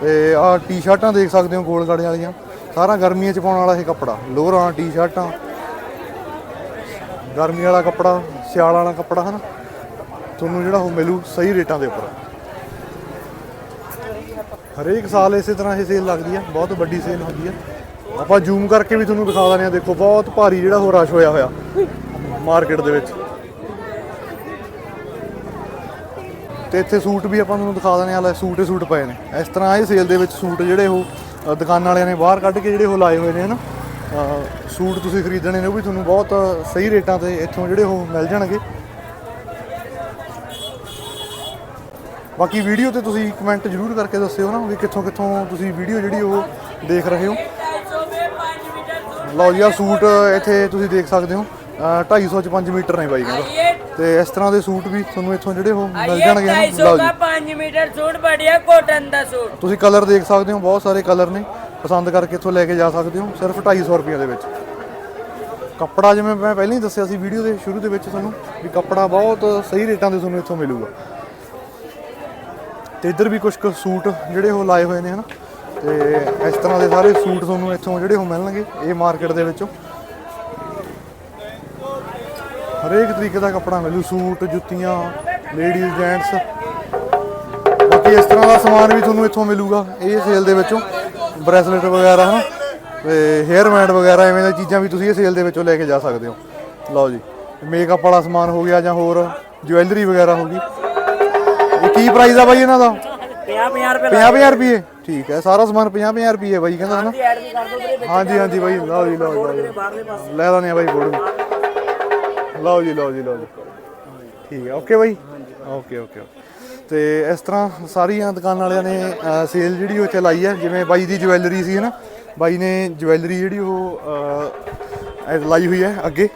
ਤੇ ਆਹ ਟੀ-ਸ਼ਰਟਾਂ ਦੇਖ ਸਕਦੇ ਹੋ ਗੋਲ ਗੜੇ ਵਾਲੀਆਂ। ਸਾਰਾ ਗਰਮੀਆਂ 'ਚ ਪਾਉਣ ਵਾਲਾ ਇਹ ਕੱਪੜਾ ਲੋਅਰਾਂ ਟੀ-ਸ਼ਰਟਾਂ। ਗਰਮੀ ਵਾਲਾ ਕੱਪੜਾ, ਸਿਆਲ ਵਾਲਾ ਕੱਪੜਾ, ਹਨ? ਤੁਹਾਨੂੰ ਜਿਹੜਾ ਉਹ ਮਿਲੂ ਸਹੀ ਰੇਟਾਂ ਦੇ ਉੱਪਰ। ਹਰੇਕ ਸਾਲ ਇਸੇ ਤਰ੍ਹਾਂ ਇਹ ਸੇਲ ਲੱਗਦੀ ਹੈ ਬਹੁਤ ਵੱਡੀ ਸੇਲ ਹੁੰਦੀ ਹੈ ਆਪਾਂ ਜ਼ੂਮ ਕਰਕੇ ਵੀ ਤੁਹਾਨੂੰ ਦਿਖਾ ਦਿੰਦੇ ਆ, ਦੇਖੋ, ਬਹੁਤ ਭਾਰੀ ਜਿਹੜਾ ਹੋ ਰਸ਼ ਹੋਇਆ ਹੋਇਆ ਮਾਰਕੀਟ ਦੇ ਵਿੱਚ। ਤੇ ਇੱਥੇ ਸੂਟ ਵੀ ਆਪਾਂ ਤੁਹਾਨੂੰ ਦਿਖਾ ਦਿੰਦੇ ਆ ਲੈ ਸੂਟ ਹੀ ਸੂਟ ਪਏ ਨੇ। ਇਸ ਤਰ੍ਹਾਂ ਇਹ ਸੇਲ ਦੇ ਵਿੱਚ ਸੂਟ ਜਿਹੜੇ ਉਹ ਅ, ਦੁਕਾਨ ਵਾਲਿਆਂ ਨੇ ਬਾਹਰ ਕੱਢ ਕੇ ਜਿਹੜੇ ਉਹ ਲਾਏ ਹੋਏ ਨੇ ਹਨਾ? ਸੂਟ ਤੁਸੀਂ ਖਰੀਦਣੇ ਨੇ ਉਹ ਵੀ ਤੁਹਾਨੂੰ ਬਹੁਤ ਸਹੀ ਰੇਟਾਂ ਤੇ ਇੱਥੋਂ ਜਿਹੜੇ ਉਹ ਮਿਲ ਜਾਣਗੇ। ਬਾਕੀ ਵੀਡੀਓ ਤੇ ਤੁਸੀਂ ਕਮੈਂਟ ਜ਼ਰੂਰ ਕਰਕੇ ਦੱਸਿਓ ਨਾ ਵੀ ਕਿੱਥੋਂ ਕਿੱਥੋਂ ਤੁਸੀਂ ਵੀਡੀਓ ਜਿਹੜੀ ਉਹ ਦੇਖ ਰਹੇ ਹੋ। ਲਓ ਜੀ ਆਹ ਸੂਟ ਇੱਥੇ ਤੁਸੀਂ ਦੇਖ ਸਕਦੇ ਹੋ। ਅ, 250 ਚ 5 ਮੀਟਰ ਨੇ ਬਾਈ ਕਹਿੰਦਾ। ਤੇ ਇਸ ਤਰ੍ਹਾਂ ਦੇ ਸੂਟ ਵੀ ਤੁਹਾਨੂੰ ਇੱਥੋਂ ਜਿਹੜੇ ਉਹ ਮਿਲ ਜਾਣਗੇ ਨਾ। ਲਓ ਜੀ। ਦਾ 5 ਮੀਟਰ ਸੂਟ ਬੜਿਆ ਕੋਟਨ ਦਾ ਸੂਟ। ਤੁਸੀਂ ਕਲਰ ਦੇਖ ਸਕਦੇ ਹੋ ਬਹੁਤ ਸਾਰੇ ਕਲਰ ਨੇ। ਪਸੰਦ ਕਰਕੇ ਇੱਥੋਂ ਲੈ ਕੇ ਜਾ ਸਕਦੇ ਹੋ ਸਿਰਫ 250 ਰੁਪਏ ਦੇ ਵਿੱਚ। ਕੱਪੜਾ ਜਿਵੇਂ ਮੈਂ ਪਹਿਲਾਂ ਹੀ ਦੱਸਿਆ ਸੀ ਵੀਡੀਓ ਦੇ ਸ਼ੁਰੂ ਦੇ ਵਿੱਚ ਤੁਹਾਨੂੰ ਵੀ ਕੱਪੜਾ ਬਹੁਤ ਸਹੀ ਰੇਟਾਂ ਤੇ ਤੁਹਾਨੂੰ ਇੱਥੋਂ ਮਿਲੂਗਾ। ਤੇ ਇੱਧਰ ਵੀ ਕੁਝ ਕੁ ਸੂਟ ਜਿਹੜੇ ਉਹ ਲਾਏ ਹੋਏ ਨੇ ਹਨਾ। ਤੇ ਇਸ ਤਰ੍ਹਾਂ ਦੇ ਸਾਰੇ ਸੂਟ ਤੁਹਾਨੂੰ ਇੱਥੋਂ ਜਿਹੜੇ ਉਹ ਮਿਲਣਗੇ ਇਹ ਮਾਰਕੀਟ ਦੇ ਵਿੱਚੋਂ। ਹਰੇਕ ਤਰੀਕੇ ਦਾ ਕੱਪੜਾ ਮਿਲੂ ਸੂਟ ਜੁੱਤੀਆਂ ਲੇਡੀਜ਼ ਜੈਂਟਸ ਬਾਕੀ ਇਸ ਤਰ੍ਹਾਂ ਦਾ ਸਮਾਨ ਵੀ ਤੁਹਾਨੂੰ ਇੱਥੋਂ ਮਿਲੂਗਾ ਇਹ ਸੇਲ ਦੇ ਵਿੱਚੋਂ। ਬ੍ਰੈਸਲੇਟ ਵਗੈਰਾ ਹਨ? ਤੇ ਹੇਅਰ ਬੈਂਡ ਵਗੈਰਾ ਐਵੇਂ ਦੀਆਂ ਚੀਜ਼ਾਂ ਵੀ ਤੁਸੀਂ ਇਹ ਸੇਲ ਦੇ ਵਿੱਚੋਂ ਲੈ ਕੇ ਜਾ ਸਕਦੇ ਹੋ। ਲਓ ਜੀ ਮੇਕਅਪ ਵਾਲਾ ਸਮਾਨ ਹੋ ਗਿਆ ਜਾਂ ਹੋਰ ਜੁਐਲਰੀ ਵਗੈਰਾ ਹੋ ਗਈ। ਇਹ ਕੀ ਪ੍ਰਾਈਸ ਆ ਬਾਈ ਇਹਨਾਂ ਦਾ? 50 ਰੁਪਏ 50 ਰੁਪਏ? ਠੀਕ ਹੈ ਸਾਰਾ ਸਮਾਨ 50 50 ਰੁਪਏ ਬਾਈ ਕਹਿੰਦਾ ਹਨਾ? ਹਾਂਜੀ ਹਾਂਜੀ ਬਾਈ ਲਓ ਜੀ ਲਓ ਜੀ ਲੈ ਲੈਣੇ ਆ ਬਾਈ ਫੋਟੋ। ਲਓ ਜੀ ਲਓ ਜੀ ਲਓ ਜੀ। ਠੀਕ ਹੈ ਓਕੇ ਬਾਈ? ਓਕੇ ਓਕੇ ਤੇ ਇਸ ਤਰ੍ਹਾਂ ਸਾਰੀਆਂ ਦੁਕਾਨਾਂ ਵਾਲਿਆਂ ਨੇ ਸੇਲ ਜਿਹੜੀ ਉਹ ਚਲਾਈ ਹੈ ਜਿਵੇਂ ਬਾਈ ਦੀ ਜਵੈਲਰੀ ਸੀ ਹਨਾ ਬਾਈ ਨੇ ਜਵੈਲਰੀ ਜਿਹੜੀ ਉਹ ਲਾਈ ਹੋਈ ਹੈ ਅੱਗੇ।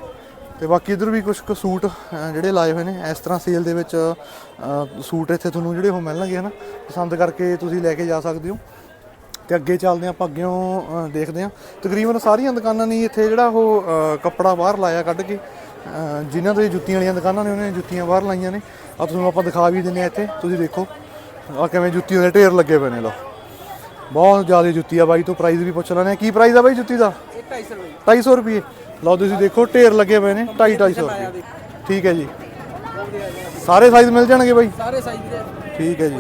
ਤੇ ਬਾਕੀ ਇਧਰ ਵੀ ਕੁਝ ਕੁ ਸੂਟ ਜਿਹੜੇ ਲਾਏ ਹੋਏ ਨੇ ਇਸ ਤਰ੍ਹਾਂ ਸੇਲ ਦੇ ਵਿੱਚ ਸੂਟ ਇੱਥੇ ਤੁਹਾਨੂੰ ਜਿਹੜੇ ਉਹ ਮਿਲਣਗੇ ਹਨਾ ਪਸੰਦ ਕਰਕੇ ਤੁਸੀਂ ਲੈ ਕੇ ਜਾ ਸਕਦੇ ਹੋ। ਤੇ ਅੱਗੇ ਚੱਲਦੇ ਹਾਂ ਆਪਾਂ ਅੱਗੇੋਂ ਅ, ਦੇਖਦੇ ਹਾਂ। ਤਕਰੀਬਨ ਸਾਰੀਆਂ ਦੁਕਾਨਾਂ ਨੇ ਇੱਥੇ ਜਿਹੜਾ ਉਹ ਕੱਪੜਾ ਬਾਹਰ ਲਾਇਆ ਕੱਢ ਕੇ। ਜਿਨ੍ਹਾਂ ਦੇ ਜੁੱਤੀਆਂ ਵਾਲੀਆਂ ਦੁਕਾਨਾਂ ਨੇ ਉਹਨਾਂ ਨੇ ਜੁੱਤੀਆਂ ਬਾਹਰ ਲਾਈਆਂ ਨੇ। ਆ ਤੁਹਾਨੂੰ ਆਪਾਂ ਦਿਖਾ ਵੀ ਦਿੰਨੇ ਆ ਇੱਥੇ ਤੁਸੀਂ ਦੇਖੋ। ਆ ਕਿਵੇਂ ਜੁੱਤੀਆਂ ਦੇ ਢੇਰ ਲੱਗੇ ਪਏ ਨੇ ਲੋ ਬਹੁਤ ਜ਼ਿਆਦਾ ਜੁੱਤੀ ਆ ਬਾਈ ਤੋਂ ਪ੍ਰਾਈਸ ਵੀ ਪੁੱਛ ਲੈਣੇ ਕੀ ਪ੍ਰਾਈਸ ਆ ਬਾਈ ਜੁੱਤੀ ਦਾ? 250 ਰੁਪਏ। ਲਓ ਤੁਸੀਂ ਦੇਖੋ ਢੇਰ ਲੱਗੇ ਪਏ ਨੇ 2.5 250 ਰੁਪਏ। ਠੀਕ ਹੈ ਜੀ। ਸਾਰੇ ਸਾਈਜ਼ ਮਿਲ ਜਾਣਗੇ ਬਾਈ? ਸਾਰੇ ਸਾਈਜ਼ ਦੇ। ਠੀਕ ਹੈ ਜੀ।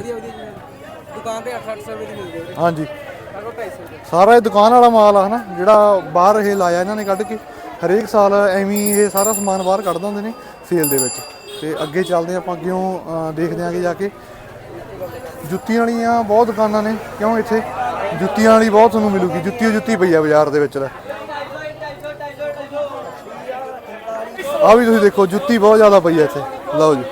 ਦੁਕਾਨ ਤੇ 800 ਰੁਪਏ ਦੀ ਮਿਲਦੇ ਹਾਂਜੀ। ਸਾਗੋ 250 ਰੁਪਏ। ਸਾਰਾ ਇਹ ਦੁਕਾਨ ਵਾਲਾ ਮਾਲ ਆ ਹਨਾ? ਜਿਹੜਾ ਬਾਹਰ ਇਹ ਲਾਇਆ ਇਹਨਾਂ ਨੇ ਕੱਢ ਕੇ। ਹਰੇਕ ਸਾਲ ਐਵੇਂ ਇਹ ਸਾਰਾ ਸਮਾਨ ਬਾਹਰ ਕੱਢ ਦਿੰਦੇ ਨੇ ਸੇਲ ਦੇ ਵਿੱਚ। ਤੇ ਅੱਗੇ ਚੱਲਦੇ ਆਪਾਂ ਅੱਗਿਓਂ ਅਹ, ਦੇਖਦੇ ਆਂਗੇ ਜਾ ਕੇ। ਜੁੱਤੀਆਂ ਵਾਲੀਆਂ ਬਹੁਤ ਦੁਕਾਨਾਂ ਨੇ ਕਿਉਂ ਇੱਥੇ? ਜੁੱਤੀਆਂ ਵਾਲੀ ਬਹੁਤ ਤੁਹਾਨੂੰ ਮਿਲੂਗੀ। ਜੁੱਤੀ ਜੁੱਤੀ ਪਈ ਆ ਬਾਜ਼ਾਰ ਦੇ ਵਿੱਚ ਲੈ ਆ ਵੀ ਤੁਸੀਂ ਦੇਖੋ ਜੁੱਤੀ ਬਹੁਤ ਜ਼ਿਆਦਾ ਪਈ ਆ ਇੱਥੇ। ਲਓ ਜੀ।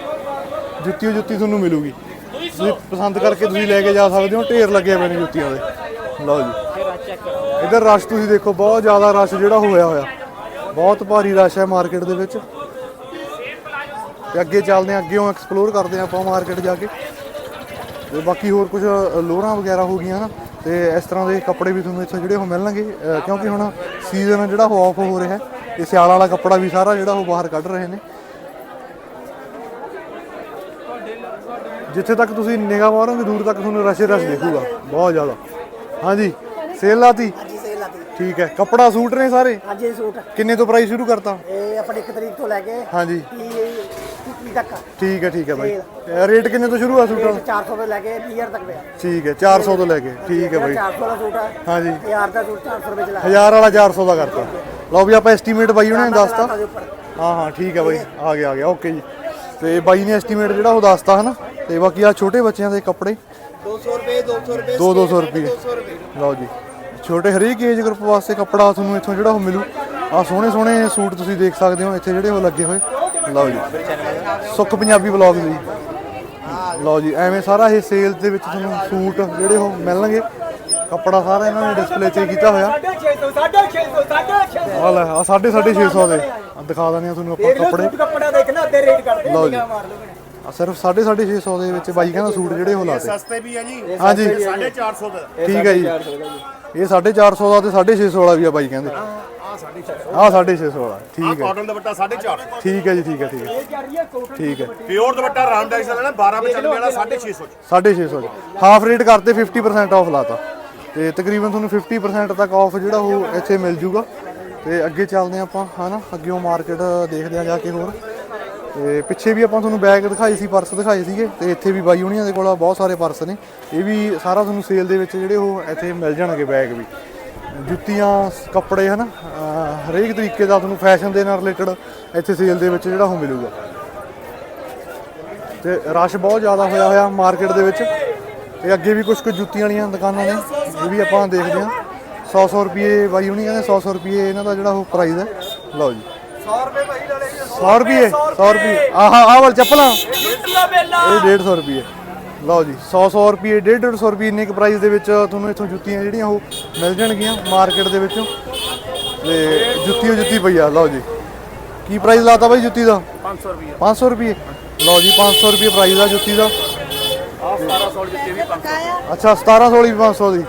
ਜੁੱਤੀ ਜੁੱਤੀ ਤੁਹਾਨੂੰ ਮਿਲੂਗੀ। ਤੁਸੀਂ ਪਸੰਦ ਕਰਕੇ ਤੁਸੀਂ ਲੈ ਕੇ ਜਾ ਸਕਦੇ ਹੋ ਢੇਰ ਲੱਗੇ ਪਏ ਨੇ ਜੁੱਤੀਆਂ ਦੇ। ਲਓ ਜੀ। ਇਧਰ ਰਸ਼ ਤੁਸੀਂ ਦੇਖੋ ਬਹੁਤ ਜ਼ਿਆਦਾ ਰਸ਼ ਜਿਹੜਾ ਹੋਇਆ ਹੋਇਆ। ਬਹੁਤ ਭਾਰੀ ਰਸ਼ ਹੈ ਮਾਰਕੀਟ ਦੇ ਵਿੱਚ। ਤੇ ਅੱਗੇ ਚੱਲਦੇ ਹਾਂ, ਅੱਗੇੋਂ ਐਕਸਪਲੋਰ ਕਰਦੇ ਹਾਂ ਆਪਾਂ ਮਾਰਕੀਟ ਜਾ ਕੇ। ਤੇ ਬਾਕੀ ਹੋਰ ਕੁਝ ਲੋਰਾਂ ਵਗੈਰਾ ਹੋ ਗਈਆਂ ਨਾ, ਤੇ ਇਸ ਤਰ੍ਹਾਂ ਦੇ ਕੱਪੜੇ ਵੀ ਤੁਹਾਨੂੰ ਇੱਥੇ ਜਿਹੜੇ ਉਹ ਮਿਲਣਗੇ ਕਿਉਂਕਿ ਹੁਣ ਸੀਜ਼ਨ ਜਿਹੜਾ ਉਹ ਆਫ ਹੋ ਰਿਹਾ ਹੈ, ਤੇ ਸਿਆਲ ਵਾਲਾ ਕੱਪੜਾ ਵੀ ਸਾਰਾ ਜਿਹੜਾ ਉਹ ਬਾਹਰ ਕੱਢ ਰਹੇ ਨੇ। ਜਿੱਥੇ ਤੱਕ ਤੁਸੀਂ ਨਿਗਾਹ ਮਾਰੋਗੇ, ਦੂਰ ਤੱਕ ਤੁਹਾਨੂੰ ਰਸ਼ ਰਸ਼ ਦੇਖੂਗਾ, ਬਹੁਤ ਜ਼ਿਆਦਾ। ਹਾਂਜੀ ਸੇਲ ਹਾਂਜੀ, ਸੇਲ ਲਾਤੀ। ਠੀਕ ਹੈ। ਕੱਪੜਾ ਸੂਟ ਨੇ ਸਾਰੇ? ਹਾਂਜੀ ਇਹ ਸੂਟ। ਕਿੰਨੇ ਤੋਂ ਪ੍ਰਾਈਸ ਸ਼ੁਰੂ ਕਰਤਾ? ਇਹ ਆਪਣੇ 1 ਤਰੀਕ ਤੋਂ ਲੈ ਕੇ ਹਾਂਜੀ। 30 ਤੱਕ। ਠੀਕ ਹੈ ਠੀਕ ਹੈ ਬਾਈ। ਰੇਟ ਕਿੰਨੇ ਤੋਂ ਸ਼ੁਰੂ ਆ ਸੂਟਾਂ? ਦਾ 400 ਤੋਂ ਲੈ ਕੇ 20000 ਤੱਕ ਪਿਆ। ਠੀਕ ਹੈ 400 ਤੋਂ ਲੈ ਕੇ। ਠੀਕ ਹੈ ਬਾਈ। 400 ਦਾ ਸੂਟ ਹੈ ਹਾਂਜੀ। 1000 ਦਾ ਸੂਟ 400 ਰੁਪਏ ਚ ਲਾ। 1000 ਵਾਲਾ 400 ਦਾ ਕਰਤਾ। ਲਓ ਵੀ ਆਪਾਂ ਐਸਟੀਮੇਟ ਬਾਈ ਉਹਨੇ ਦੱਸਤਾ। ਹਾਂ ਹਾਂ ਠੀਕ ਹੈ ਬਾਈ। ਆ ਗਿਆ ਆ ਗਿਆ। ਓਕੇ ਜੀ। ਤੇ ਬਾਈ ਨੇ ਐਸਟੀਮੇਟ ਜਿਹੜਾ ਉਹ ਦੱਸਤਾ ਹਨਾ। ਤੇ ਬਾਕੀ ਆ ਛੋਟੇ ਬੱਚਿਆਂ ਦੇ ਕੱਪੜੇ। 200 ਰੁਪਏ 200 ਰੁਪਏ 2 200 ਰੁਪਏ। ਲਓ ਜੀ। ਛੋਟੇ ਹਰੇਕ ਏਜ ਗਰੁੱਪ ਵਾਸਤੇ ਕੱਪੜਾ ਤੁਹਾਨੂੰ ਇੱਥੋਂ ਜਿਹੜਾ ਉਹ ਮਿਲੂ। ਆ ਸੋਹਣੇ ਸੋਹਣੇ ਸੂਟ ਤੁਸੀਂ ਦੇਖ ਸਕਦੇ ਹੋ ਇੱਥੇ ਜਿਹੜੇ ਉਹ ਲੱਗੇ ਹੋਏ। ਲਓ ਜੀ। ਸੁੱਖ ਪੰਜਾਬੀ ਬਲੌਗ ਜੀ ਲਓ ਜੀ ਐਵੇਂ ਸਾਰਾ ਇਹ ਸੇਲ ਦੇ ਵਿੱਚ ਤੁਹਾਨੂੰ ਸੂਟ ਜਿਹੜੇ ਉਹ ਮਿਲਣਗੇ। ਕੱਪੜਾ ਸਾਰਾ ਇਹਨਾਂ ਨੇ ਡਿਸਪਲੇ 'ਚ ਕੀਤਾ ਹੋਇਆ। 650 650 ਆ ਲੈ ਆ 650 ਦੇ। ਦਿਖਾ ਦਿੰਦੇ ਆ ਤੁਹਾਨੂੰ ਆਪਾਂ ਕੱਪੜੇ। ਕੱਪੜਾ ਦੇਖਣਾ ਅੱਧੇ ਰੇਟ ਕਰਦੇ ਲਓ ਜੀ। ਮਾਰ ਲਓ ਆ ਸਿਰਫ 650 ਦੇ ਵਿੱਚ ਬਾਈ ਕਹਿੰਦਾ ਸੂਟ ਜਿਹੜੇ ਉਹ ਲਾਤੇ ਸਸਤੇ ਵੀ ਆ ਜੀ। ਹਾਂਜੀ। 450 ਦਾ। ਠੀਕ ਹੈ ਜੀ। ਇਹ 450 ਦਾ ਤੇ 650 ਵਾਲਾ ਵੀ ਆ ਬਾਈ ਕਹਿੰਦੇ। ਆ 650 ਵਾਲਾ ਠੀਕ ਹੈ। ਕਾਟਨ ਦੁਪੱਟਾ 450 ਠੀਕ ਹੈ ਜੀ ਠੀਕ ਹੈ ਠੀਕ ਹੈ। ਠੀਕ ਹੈ। ਪਿਓਰ ਦੁਪੱਟਾ ਰਾਮਦਾਸ ਦਾ ਲੈਣਾ 1295 ਵਾਲਾ 650 650 ਹਾਫ ਰੇਟ ਕਰਤੇ 50% ਆਫ ਲਾਤਾ। ਤੇ ਤਕਰੀਬਨ ਤੁਹਾਨੂੰ 50% ਤੱਕ ਆਫ ਜਿਹੜਾ ਉਹ ਇੱਥੇ ਮਿਲ ਜੂਗਾ। ਤੇ ਅੱਗੇ ਚੱਲਦੇ ਹਾਂ ਆਪਾਂ ਹਨਾ? ਅੱਗੇੋਂ ਮਾਰਕੀਟ ਦੇਖਦੇ ਆ ਜਾ ਕੇ ਹੋਰ। ਤੇ ਪਿੱਛੇ ਵੀ ਆਪਾਂ ਤੁਹਾਨੂੰ ਬੈਗ ਦਿਖਾਏ ਸੀ ਪਰਸ ਦਿਖਾਏ ਸੀਗੇ ਤੇ ਇੱਥੇ ਵੀ ਬਾਈ ਹੁਣੀਆਂ ਦੇ ਕੋਲ ਬਹੁਤ ਸਾਰੇ ਪਰਸ ਨੇ। ਇਹ ਵੀ ਸਾਰਾ ਤੁਹਾਨੂੰ ਸੇਲ ਦੇ ਵਿੱਚ ਜਿਹੜੇ ਉਹ ਇੱਥੇ ਮਿਲ ਜਾਣਗੇ ਬੈਗ ਵੀ। ਜੁੱਤੀਆਂ, ਕੱਪੜੇ ਹਨਾ, ਅਹ ਹਰੇਕ ਤਰੀਕੇ ਦਾ ਤੁਹਾਨੂੰ ਫੈਸ਼ਨ ਦੇ ਨਾਲ ਰਿਲੇਟਡ ਇੱਥੇ ਸੇਲ ਦੇ ਵਿੱਚ ਜਿਹੜਾ ਉਹ ਮਿਲੂਗਾ। ਤੇ ਰਸ਼ ਬਹੁਤ ਜ਼ਿਆਦਾ ਹੋਇਆ ਹੋਇਆ ਮਾਰਕੀਟ ਦੇ ਵਿੱਚ। ਤੇ ਅੱਗੇ ਵੀ ਕੁਝ ਕੁ ਜੁੱਤੀਆਂ ਵਾਲੀਆਂ ਦੁਕਾਨਾਂ ਨੇ, ਇਹ ਵੀ ਆਪਾਂ ਦੇਖਦੇ ਹਾਂ। 100 100 ਰੁਪਏ ਬਾਈ ਹੁਣੀ, ਕਹਿੰਦੇ 100 100 ਰੁਪਏ ਇਹਨਾਂ ਦਾ ਜਿਹੜਾ ਉਹ ਪ੍ਰਾਈਸ ਹੈ। ਲਓ ਜੀ। 100 ਰੁਪਏ ਭਾਈ ਲੜੇ 100 ਰੁਪਏ 100 ਰੁਪਏ ਆਹ ਆਹ ਵਾਲ ਚੱਪਲਾਂ। ਇਹ 150 ਰੁਪਏ ਲਓ ਜੀ 100 100 ਰੁਪਏ 150 ਰੁਪਏ ਇੰਨੇ ਕੁ ਪ੍ਰਾਈਸ ਦੇ ਵਿੱਚ ਤੁਹਾਨੂੰ ਇੱਥੋਂ ਜੁੱਤੀਆਂ ਜਿਹੜੀਆਂ ਉਹ ਮਿਲ ਜਾਣਗੀਆਂ ਮਾਰਕੀਟ ਦੇ ਵਿੱਚੋਂ। ਤੇ ਜੁੱਤੀ ਓ ਜੁੱਤੀ ਪਈ ਆ ਲਓ ਜੀ। ਕੀ ਪ੍ਰਾਈਸ ਲਾਤਾ ਬਾਈ ਜੁੱਤੀ ਦਾ? 500 ਰੁਪਏ 500 ਰੁਪਏ ਲਓ ਜੀ 500 ਰੁਪਏ ਪ੍ਰਾਈਸ ਆ ਜੁੱਤੀ ਦਾ। ਅੱਛਾ 1700 ਵਾਲੀ ਵੀ 500 ਦੀ।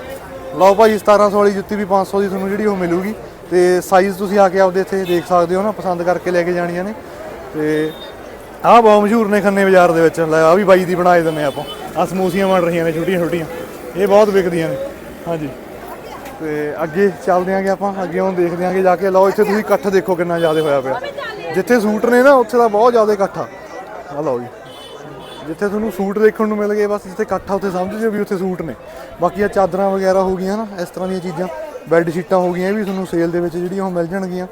ਲਓ ਭਾਈ 1700 ਵਾਲੀ ਜੁੱਤੀ ਵੀ 500 ਦੀ ਤੁਹਾਨੂੰ ਜਿਹੜੀ ਉਹ ਮਿਲੂਗੀ। ਤੇ ਸਾਈਜ਼ ਤੁਸੀਂ ਆ ਕੇ ਆਪਦੇ ਇੱਥੇ ਦੇਖ ਸਕਦੇ ਹੋ ਨਾ, ਪਸੰਦ ਕਰਕੇ ਲੈ ਕੇ ਜਾਣੀਆਂ ਨੇ। ਤੇ ਆਹ ਬਹੁਤ ਮਸ਼ਹੂਰ ਨੇ ਖੰਨੇ ਬਾਜ਼ਾਰ ਦੇ ਵਿੱਚ। ਲੈ ਆ ਵੀ ਬਾਈ ਦੀ ਬਣਾਏ ਹੀ ਦਿੰਨੇ ਆਪਾਂ। ਆ ਸਮੋਸੀਆਂ ਬਣ ਰਹੀਆਂ ਨੇ, ਛੋਟੀਆਂ ਛੋਟੀਆਂ। ਇਹ ਬਹੁਤ ਵਿਕਦੀਆਂ ਨੇ। ਹਾਂਜੀ। ਤੇ ਅੱਗੇ ਚੱਲਦੇ ਆਂਗੇ ਆਪਾਂ। ਅੱਗੇ ਹੁਣ ਦੇਖਦੇ ਆਂਗੇ ਜਾ ਕੇ। ਲਓ, ਇੱਥੇ ਤੁਸੀਂ ਇਕੱਠ ਦੇਖੋ ਕਿੰਨਾ ਜ਼ਿਆਦਾ ਹੋਇਆ ਪਿਆ। ਜਿੱਥੇ ਸੂਟ ਨੇ ਨਾ, ਉੱਥੇ ਦਾ ਬਹੁਤ ਜ਼ਿਆਦਾ ਇਕੱਠ ਆ। ਆ ਲਓ ਜੀ। ਜਿੱਥੇ ਤੁਹਾਨੂੰ ਸੂਟ ਦੇਖਣ ਨੂੰ ਮਿਲ ਗਏ, ਬਸ ਜਿੱਥੇ ਇਕੱਠ ਆ, ਉੱਥੇ ਸਮਝ ਜਿਓ ਵੀ ਉੱਥੇ ਸੂਟ ਨੇ। ਬਾਕੀ ਆ ਚਾਦਰਾਂ ਵਗੈਰਾ ਹੋ ਗਈਆਂ ਨਾ, ਇਸ ਤਰ੍ਹਾਂ ਦੀਆਂ ਚੀਜ਼ਾਂ। ਬੈੱਡ ਸ਼ੀਟਾਂ ਹੋ ਗਈਆਂ, ਇਹ ਵੀ ਤੁਹਾਨੂੰ ਸੇਲ ਦੇ ਵਿੱਚ ਜਿਹੜੀਆਂ ਉਹ ਮਿਲ ਜਾਣਗੀਆਂ।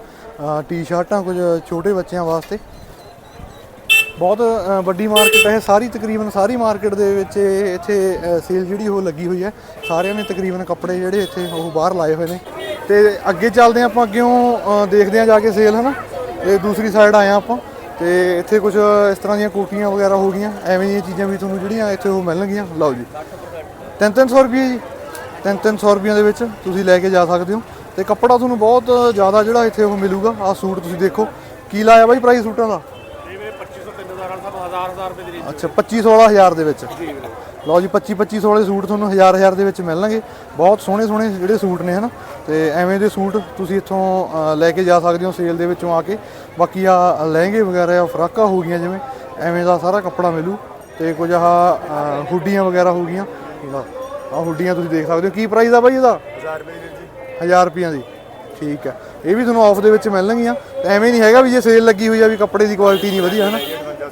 ਟੀ-ਸ਼ਰਟਾਂ ਕੁਝ ਛੋਟੇ ਬੱਚਿਆਂ ਵਾਸਤੇ। ਬਹੁਤ ਵੱਡੀ ਮਾਰਕੀਟ ਹੈ, ਸਾਰੀ ਤਕਰੀਬਨ ਸਾਰੀ ਮਾਰਕੀਟ ਦੇ ਵਿੱਚ ਇੱਥੇ ਸੇਲ ਜਿਹੜੀ ਉਹ ਲੱਗੀ ਹੋਈ ਹੈ। ਸਾਰਿਆਂ ਨੇ ਤਕਰੀਬਨ ਕੱਪੜੇ ਜਿਹੜੇ ਇੱਥੇ ਉਹ ਬਾਹਰ ਲਾਏ ਹੋਏ ਨੇ। ਤੇ ਅੱਗੇ ਚੱਲਦੇ ਹਾਂ ਆਪਾਂ ਅੱਗੇੋਂ ਦੇਖਦੇ ਹਾਂ ਜਾ ਕੇ ਸੇਲ, ਹਨਾ? ਤੇ ਦੂਸਰੀ ਸਾਈਡ ਆਏ ਹਾਂ ਆਪਾਂ। ਤੇ ਇੱਥੇ ਕੁਝ ਇਸ ਤਰ੍ਹਾਂ ਦੀਆਂ ਕੋਟੀਆਂ ਵਗੈਰਾ ਹੋ ਗਈਆਂ। ਐਵੇਂ ਦੀਆਂ ਚੀਜ਼ਾਂ ਵੀ ਤੁਹਾਨੂੰ ਜਿਹੜੀਆਂ ਇੱਥੇ ਉਹ ਮਿਲਣਗੀਆਂ। ਲਓ ਜੀ। 3-300 ਰੁਪਏ ਜੀ। 3-300 ਰੁਪਈਆਂ ਦੇ ਵਿੱਚ ਤੁਸੀਂ ਲੈ ਕੇ ਜਾ ਸਕਦੇ ਹੋ। ਤੇ ਕੱਪੜਾ ਤੁਹਾਨੂੰ ਬਹੁਤ ਜ਼ਿਆਦਾ ਜਿਹੜਾ ਇੱਥੇ ਉਹ ਮਿਲੂਗਾ ਆਹ ਸੂਟ ਤੁਸੀਂ ਦੇਖੋ। ਕੀ ਲਾਇਆ ਬਾਈ ਪ੍ਰਾਈਸ ਸੂਟਾਂ ਦਾ? ਅੱਛਾ 25 16000 ਦੇ ਵਿੱਚ। ਲਓ ਜੀ 25 25 ਵਾਲੇ ਸੂਟ ਤੁਹਾਨੂੰ 1000 1000 ਦੇ ਵਿੱਚ ਮਿਲਣਗੇ। ਬਹੁਤ ਸੋਹਣੇ ਸੋਹਣੇ ਜਿਹੜੇ ਸੂਟ ਨੇ ਹਨਾ? ਤੇ ਐਵੇਂ ਦੇ ਸੂਟ ਤੁਸੀਂ ਇੱਥੋਂ ਲੈ ਕੇ ਜਾ ਸਕਦੇ ਹੋ ਸੇਲ ਦੇ ਵਿੱਚੋਂ ਆ ਕੇ। ਬਾਕੀ ਆ ਲਹਿੰਗੇ ਵਗੈਰਾ ਆ ਫਰਾਕਾਂ ਹੋ ਗਈਆਂ ਜਿਵੇਂ। ਐਵੇਂ ਦਾ ਸਾਰਾ ਕੱਪੜਾ ਮਿਲੂ। ਤੇ ਕੁਝ ਆਹ ਅ, ਹੁੱਡੀਆਂ ਵਗੈਰਾ ਹੋ ਗਈਆਂ। ਆ ਹੁੱਡੀਆਂ ਤੁਸੀਂ ਦੇਖ ਸਕਦੇ ਹੋ। ਕੀ ਪ੍ਰਾਈਸ ਆ ਬਾਈ ਇਹਦਾ? 1000 ਰੁਪਏ ਦੀ 1000 ਰੁਪਈਆਂ ਦੀ। ਠੀਕ ਹੈ। ਇਹ ਵੀ ਤੁਹਾਨੂੰ ਆਫ ਦੇ ਵਿੱਚ ਮਿਲਣਗੀਆਂ ਤੇ ਐਵੇਂ ਨਹੀਂ ਹੈਗਾ ਵੀ ਜੇ ਸੇਲ ਲੱਗੀ ਹੋਈ ਆ ਵੀ ਕੱਪੜੇ ਦੀ ਕੁਆਲਿਟੀ ਨਹੀਂ ਵਧੀਆ ਹਨਾ?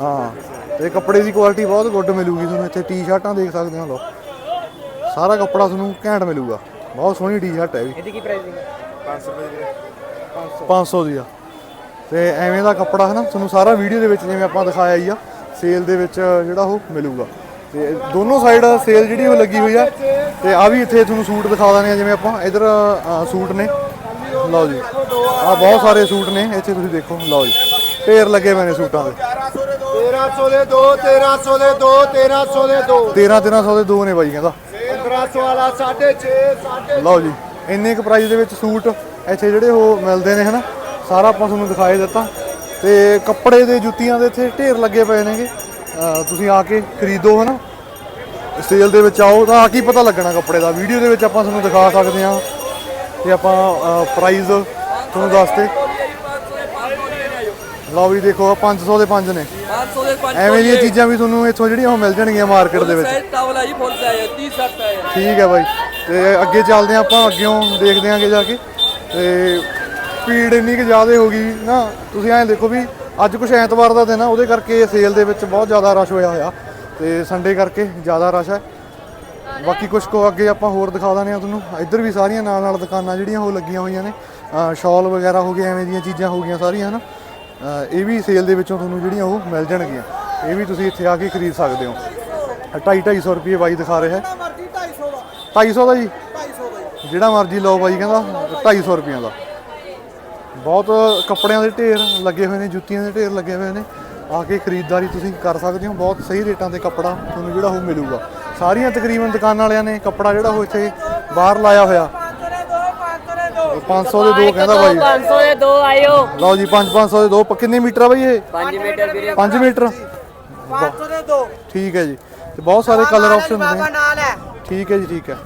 ਹਾਂ। ਤੇ ਕੱਪੜੇ ਦੀ ਕੁਆਲਿਟੀ ਬਹੁਤ ਗੁੱਡ ਮਿਲੂਗੀ ਤੁਹਾਨੂੰ। ਇੱਥੇ ਟੀ-ਸ਼ਰਟਾਂ ਦੇਖ ਸਕਦੇ ਹੋ ਲੋ ਸਾਰਾ ਕੱਪੜਾ ਤੁਹਾਨੂੰ ਘੈਂਟ ਮਿਲੂਗਾ। ਬਹੁਤ ਸੋਹਣੀ ਟੀ-ਸ਼ਰਟ ਹੈ ਵੀ। ਇਹਦੀ ਕੀ ਪ੍ਰਾਈਸਿੰਗ ਹੈ? 500 ਦੀ ਆ। ਤੇ ਐਵੇਂ ਦਾ ਕੱਪੜਾ ਹੈ ਨਾ ਤੁਹਾਨੂੰ ਸਾਰਾ ਵੀਡੀਓ ਦੇ ਵਿੱਚ ਜਿਵੇਂ ਆਪਾਂ ਦਿਖਾਇਆ ਹੀ ਆ ਸੇਲ ਦੇ ਵਿੱਚ ਜਿਹੜਾ ਉਹ ਮਿਲੂਗਾ। ਤੇ ਦੋਨੋਂ ਸਾਈਡ ਸੇਲ ਜਿਹੜੀ ਉਹ ਲੱਗੀ ਹੋਈ ਆ। ਤੇ ਆ ਵੀ ਇੱਥੇ ਤੁਹਾਨੂੰ ਸੂਟ ਦਿਖਾ ਦਾਂਗੇ ਜਿਵੇਂ ਆਪਾਂ ਇਧਰ ਸੂਟ ਨੇ। ਲਓ ਜੀ। ਆ ਬਹੁਤ ਸਾਰੇ ਸੂਟ ਨੇ ਇੱਥੇ ਤੁਸੀਂ ਦੇਖੋ। ਲਓ ਜੀ। ਢੇਰ ਲੱਗੇ ਹੋਏ ਨੇ ਸੂਟਾਂ ਦੇ। 1300 ਦੇ 2 1300 ਦੇ 2 1300 ਦੇ 2 13 1300 ਦੇ ਦੋ ਨੇ ਬਾਈ ਕਹਿੰਦਾ। 1500 ਵਾਲਾ 6.5 6 ਲਓ ਜੀ। ਇੰਨੇ ਕੁ ਪ੍ਰਾਈਸ ਦੇ ਵਿੱਚ ਸੂਟ ਇੱਥੇ ਜਿਹੜੇ ਉਹ ਮਿਲਦੇ ਨੇ ਹਨਾ? ਸਾਰਾ ਆਪਾਂ ਤੁਹਾਨੂੰ ਦਿਖਾਏ ਦਿੱਤਾ। ਤੇ ਕੱਪੜੇ ਦੇ ਜੁੱਤੀਆਂ ਦੇ ਇੱਥੇ ਢੇਰ ਲੱਗੇ ਪਏ ਨੇਗੇ। ਤੁਸੀਂ ਆ ਕੇ ਖਰੀਦੋ ਹਨਾ। ਸੇਲ ਦੇ ਵਿੱਚ ਆਓ ਤਾਂ ਆ ਕੀ ਪਤਾ ਲੱਗਣਾ ਕੱਪੜੇ ਦਾ। ਵੀਡੀਓ ਦੇ ਵਿੱਚ ਆਪਾਂ ਤੁਹਾਨੂੰ ਦਿਖਾ ਸਕਦੇ ਹਾਂ ਤੇ ਆਪਾਂ ਪ੍ਰਾਈਸ ਤੁਹਾਨੂੰ ਦੱਸਦੇ ਲਓ ਵੀ ਦੇਖੋ ਆਹ 500 ਦੇ 5 ਨੇ। 500 ਦੇ 5 ਐਵੇਂ ਦੀਆਂ ਚੀਜ਼ਾਂ ਵੀ ਤੁਹਾਨੂੰ ਇੱਥੋਂ ਜਿਹੜੀਆਂ ਉਹ ਮਿਲ ਜਾਣਗੀਆਂ ਮਾਰਕੀਟ ਦੇ ਵਿੱਚ। ਟਾਵਲ ਹੈ ਜੀ ਫੁੱਲ ਸਾਈਜ਼ 30 60 ਹੈ ਠੀਕ ਹੈ ਬਾਈ। ਤੇ ਅੱਗੇ ਚੱਲਦੇ ਹਾਂ ਆਪਾਂ ਅੱਗੇੋਂ ਦੇਖਦੇ ਆਂਗੇ ਜਾ ਕੇ। ਤੇ ਭੀੜ ਇੰਨੀ ਕਿ ਜ਼ਿਆਦਾ ਹੋ ਗਈ ਨਾ ਤੁਸੀਂ ਐਂ ਦੇਖੋ ਵੀ ਅੱਜ ਕੁਛ ਐਤਵਾਰ ਦਾ ਦਿਨ ਆ ਉਹਦੇ ਕਰਕੇ ਸੇਲ ਦੇ ਵਿੱਚ ਬਹੁਤ ਜ਼ਿਆਦਾ ਰਸ਼ ਹੋਇਆ ਹੋਇਆ। ਤੇ ਸੰਡੇ ਕਰਕੇ ਜ਼ਿਆਦਾ ਰਸ਼ ਹੈ ਬਾਕੀ ਕੁਝ ਕੋ ਅੱਗੇ ਆਪਾਂ ਹੋਰ ਦਿਖਾ ਦਾਂਗੇ ਤੁਹਾਨੂੰ। ਇੱਧਰ ਵੀ ਸਾਰੀਆਂ ਨਾਲ ਨਾਲ ਦੁਕਾਨਾਂ ਜਿਹੜੀਆਂ ਉਹ ਲੱਗੀਆਂ ਹੋਈਆਂ ਨੇ। ਸ਼ਾਲ ਵਗੈਰਾ ਹੋ ਗਏ ਐਵੇਂ ਦੀਆਂ ਚੀਜ਼ਾਂ ਹੋ ਗਈਆਂ ਸਾਰੀਆਂ ਹਨਾ? ਇਹ ਵੀ ਸੇਲ ਦੇ ਵਿੱਚੋਂ ਤੁਹਾਨੂੰ ਜਿਹੜੀਆਂ ਉਹ ਮਿਲ ਜਾਣਗੀਆਂ। ਇਹ ਵੀ ਤੁਸੀਂ ਇੱਥੇ ਆ ਕੇ ਖਰੀਦ ਸਕਦੇ ਹੋ। 2.5 250 ਰੁਪਏ ਬਾਈ ਦਿਖਾ ਰਿਹਾ ਹੈ। ਮਰਜ਼ੀ 250 ਦਾ। 250 ਦਾ ਜੀ? 250 ਦਾ। ਜਿਹੜਾ ਮਰਜ਼ੀ ਲਓ ਬਾਈ ਕਹਿੰਦਾ 250 ਰੁਪਈਆਂ ਦਾ। ਬਹੁਤ ਕੱਪੜਿਆਂ ਦੇ ਢੇਰ ਲੱਗੇ ਹੋਏ ਨੇ ਜੁੱਤੀਆਂ ਦੇ ਢੇਰ ਲੱਗੇ ਹੋਏ ਨੇ। ਆ ਕੇ ਖਰੀਦਦਾਰੀ ਤੁਸੀਂ ਕਰ ਸਕਦੇ ਹੋ ਬਹੁਤ ਸਹੀ ਰੇਟਾਂ ਤੇ ਕੱਪੜਾ ਤੁਹਾਨੂੰ ਜਿਹੜਾ ਉਹ ਮਿਲੂਗਾ। ਸਾਰੀਆਂ ਤਕਰੀਬਨ ਦੁਕਾਨਾਂ ਵਾਲਿਆਂ ਨੇ ਕੱਪੜਾ ਜਿਹੜਾ ਉਹ ਇੱਥੇ ਬਾਹਰ ਲਾਇਆ ਹੋਇਆ। 500 ਦੇ ਦੋ ਕਹਿੰਦਾ ਬਾਈ। 500 ਦੇ ਦੋ ਆਇਓ। ਲਓ ਜੀ 5 500 ਦੇ ਦੋ। ਕਿੰਨੇ ਮੀਟਰ ਆ ਬਾਈ ਇਹ? 5 ਮੀਟਰ ਵੀਰੇ 5 ਮੀਟਰ। 500 ਦੇ ਦੋ। ਠੀਕ ਹੈ ਜੀ। ਤੇ ਬਹੁਤ ਸਾਰੇ ਕਲਰ ਆਪਸ਼ਨ ਨੇ। ਠੀਕ ਹੈ ਜੀ ਠੀਕ ਹੈ।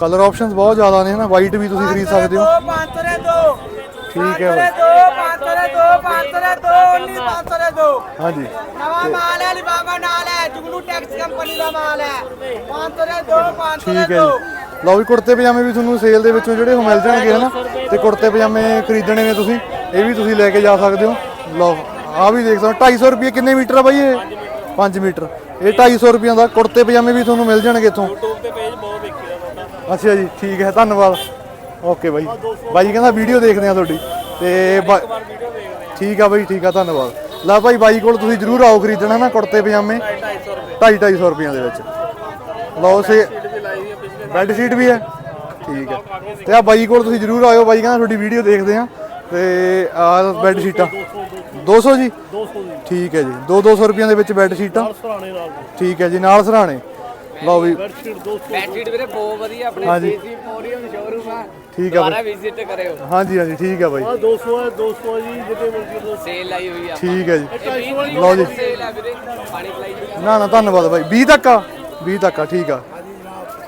ਕਲਰ ਆਪਸ਼ਨਸ ਬਹੁਤ ਜ਼ਿਆਦਾ ਨੇ ਹਨਾ। ਵਾਈਟ ਵੀ ਤੁਸੀਂ ਖਰੀਦ ਸਕਦੇ ਹੋ। 500 ਦੇ ਦੋ। ਠੀਕ ਹੈ ਬਾਈ ਦੋ 500 ਦੇ ਦੋ 500 ਦੇ ਦੋ 500 ਦੇ ਦੋ। ਹਾਂਜੀ। ਨਵਾਂ ਮਾਲ ਹੈ ਅਲੀਬਾਬਾ ਨਾਲ ਹੈ ਜੁਗਨੂ ਟੈਕਸ ਕੰਪਨੀ ਦਾ ਮਾਲ ਹੈ। 500 ਦੇ ਦੋ 500 ਠੀਕ ਦੇ ਹੈ ਦੋ। ਜੀ। ਲਓ ਵੀ ਕੁੜਤੇ ਪਜਾਮੇ ਵੀ ਤੁਹਾਨੂੰ ਸੇਲ ਦੇ ਵਿੱਚੋਂ ਜਿਹੜੇ ਉਹ ਮਿਲ ਜਾਣਗੇ ਹਨਾ ਤੇ ਕੁੜਤੇ ਪਜਾਮੇ ਖਰੀਦਣੇ ਨੇ ਤੁਸੀਂ ਇਹ ਵੀ ਤੁਸੀਂ ਲੈ ਕੇ ਜਾ ਸਕਦੇ ਹੋ। ਲਓ ਆ ਵੀ ਦੇਖ ਸਕਦੇ ਹੋ 250 ਰੁਪਏ ਕਿੰਨੇ ਮੀਟਰ ਆ ਬਾਈ ਇਹ? 5 ਮੀਟਰ। ਇਹ 250 ਰੁਪਈਆਂ ਦਾ ਕੁੜਤੇ ਪਜਾਮੇ ਵੀ ਤੁਹਾਨੂੰ ਮਿਲ ਜਾਣਗੇ ਇੱਥੋਂ। ਅੱਛਾ ਜੀ ਠੀਕ ਹੈ ਧੰਨਵਾਦ। ਓਕੇ ਬਾਈ। ਬਾਈ ਕਹਿੰਦਾ ਵੀਡੀਓ ਦੇਖਦੇ ਆ ਤੁਹਾਡੀ। ਤੇ ਠੀਕ ਆ ਬਾਈ ਠੀਕ ਆ ਧੰਨਵਾਦ। ਲੈ ਭਾਈ ਬਾਈ ਕੋਲ ਤੁਸੀਂ ਜਰੂਰ ਆਓ ਖਰੀਦਣਾ ਨਾ ਕੁੜਤੇ ਪਜਾਮੇ। 250 250 ਰੁਪਈਆਂ ਦੇ ਵਿੱਚ। ਲਓ ਸੇ ਬੈੱਡ ਸ਼ੀਟ ਵੀ ਹੈ। ਠੀਕ ਹੈ। ਤੇ ਆ ਬਾਈ ਕੋਲ ਤੁਸੀਂ ਜਰੂਰ ਆਇਓ। ਬਾਈ ਕਹਿੰਦਾ ਤੁਹਾਡੀ ਵੀਡੀਓ ਦੇਖਦੇ ਆ ਤੇ ਆ ਬੈੱਡ ਸ਼ੀਟਾਂ 200 ਜੀ 200 ਜੀ? ਠੀਕ ਹੈ ਜੀ। 2 200 ਰੁਪਈਆਂ ਦੇ ਵਿੱਚ ਬੈੱਡ ਸ਼ੀਟਾਂ ਠੀਕ ਹੈ ਜੀ ਨਾਲ ਸਰਾਣੇ। ਲਓ ਵੀ। ਬੈਡਸ਼ੀਟ ਵੀਰੇ ਬਹੁਤ ਵਧੀਆ। ਆਪਣੇ ਹਾਂਜੀ। ਸੀਸੀ ਪੋਰੀਅਮ ਸ਼ੋਰੂਮ ਆ। ਠੀਕ ਆ ਦੁਬਾਰਾ ਬਾਈ ਵਿਜ਼ਿਟ ਕਰਿਓ। ਹਾਂਜੀ ਹਾਂਜੀ ਠੀਕ ਆ ਬਾਈ। 200 ਹੈ 200 ਜੀ ਜਿੱਤੇ ਮਰਜ਼ੀ ਸੇਲ ਆਈ ਹੋਈ ਆ ਠੀਕ ਹੈ ਜੀ। ਲਓ ਜੀ। ਸੇਲ ਆ ਵੀਰੇ। ਪਾਣੀ ਪਲਾਈ ਦੀ ਨਾ ਨਾ ਧੰਨਵਾਦ ਬਾਈ। 20 ਤੱਕ ਆ 20 ਤੱਕ ਆ ਠੀਕ ਆ।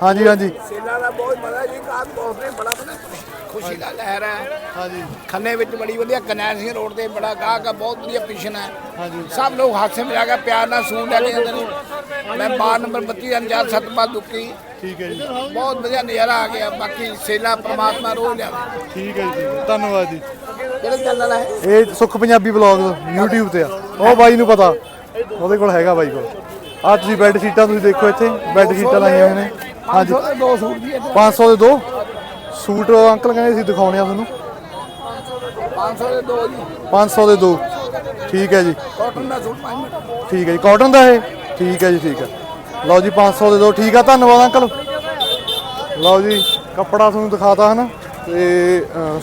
ਹਾਂਜੀ ਹਾਂਜੀ। ਸੇਲਾ ਦਾ ਬਹੁਤ ਮਜ਼ਾ ਜੀ ਕਾਦ ਬਹੁਤ ਨੇ ਬੜਾ ਬੜਾ ਖੁਸ਼ੀ ਦਾ ਲਹਿਰ ਹੈ। ਹਾਂਜੀ। ਖੰਨੇ ਵਿੱਚ ਬੜੀ ਵਧੀਆ ਕਨੈਲ ਸਿੰਘ ਰੋਡ ਤੇ ਬੜਾ ਗਾਹਕ ਆ ਬਹੁਤ ਵਧੀਆ ਪੋਜੀਸ਼ਨ ਹੈ। ਹਾਂਜੀ। ਸਭ ਲੋਕ ਹਾਸੇ ਆ ਕੇ ਪਿਆਰ ਨਾਲ ਸੂਟ ਲੈ ਕੇ ਜਾਂਦੇ ਨੇ। ਮੈਂ ਬਾਰ ਨੰਬਰ 32 ਅੰਜਾਰ ਸਤਪਾ ਦੁੱਕੀ ਠੀਕ ਹੈ ਜੀ। ਬਹੁਤ ਵਧੀਆ ਨਜ਼ਾਰਾ ਆ ਗਿਆ ਬਾਕੀ ਸੇਲਾ ਪ੍ਰਮਾਤਮਾ ਰੋਹ ਲਿਆਵੇ। ਠੀਕ ਹੈ ਜੀ। ਧੰਨਵਾਦ ਜੀ। ਕਿਹੜੇ ਚੈਨਲ ਹੈ ਇਹ? ਸੁੱਖ ਪੰਜਾਬੀ ਵਲੌਗ YouTube ਤੇ ਆ। ਉਹ ਬਾਈ ਨੂੰ ਪਤਾ। ਉਹਦੇ ਕੋਲ ਹੈਗਾ ਬਾਈ ਕੋਲ। ਆ ਤੁਸੀਂ ਬੈੱਡ ਸ਼ੀਟਾਂ ਤੁਸੀਂ ਦੇਖੋ ਇੱਥੇ ਬੈੱਡ ਸ਼ੀਟਾਂ ਲਾਈਆਂ ਹੋਈਆਂ ਨੇ। ਹਾਂਜੀ। ਦੋ ਸੂਟ ਦੀ 500 ਦੇ ਦੋ? ਸੂਟ ਅੰਕਲ ਕਹਿੰਦੇ ਸੀ ਦਿਖਾਉਣੇ ਆ ਤੁਹਾਨੂੰ। 500 ਦੇ ਦੋ ਜੀ। 500 ਦੇ ਦੋ। ਠੀਕ ਹੈ ਜੀ। ਕਾਟਨ ਦਾ ਸੂਟ 5 ਮੀਟਰ ਠੀਕ ਹੈ ਜੀ। ਕਾਟਨ ਦਾ ਇਹ? ਠੀਕ ਹੈ ਜੀ ਠੀਕ ਹੈ। ਲਓ ਜੀ 500 ਦੇ ਦੋ। ਠੀਕ ਆ ਧੰਨਵਾਦ ਅੰਕਲ। ਲਓ ਜੀ ਕੱਪੜਾ ਤੁਹਾਨੂੰ ਦਿਖਾਤਾ ਹਨਾ। ਤੇ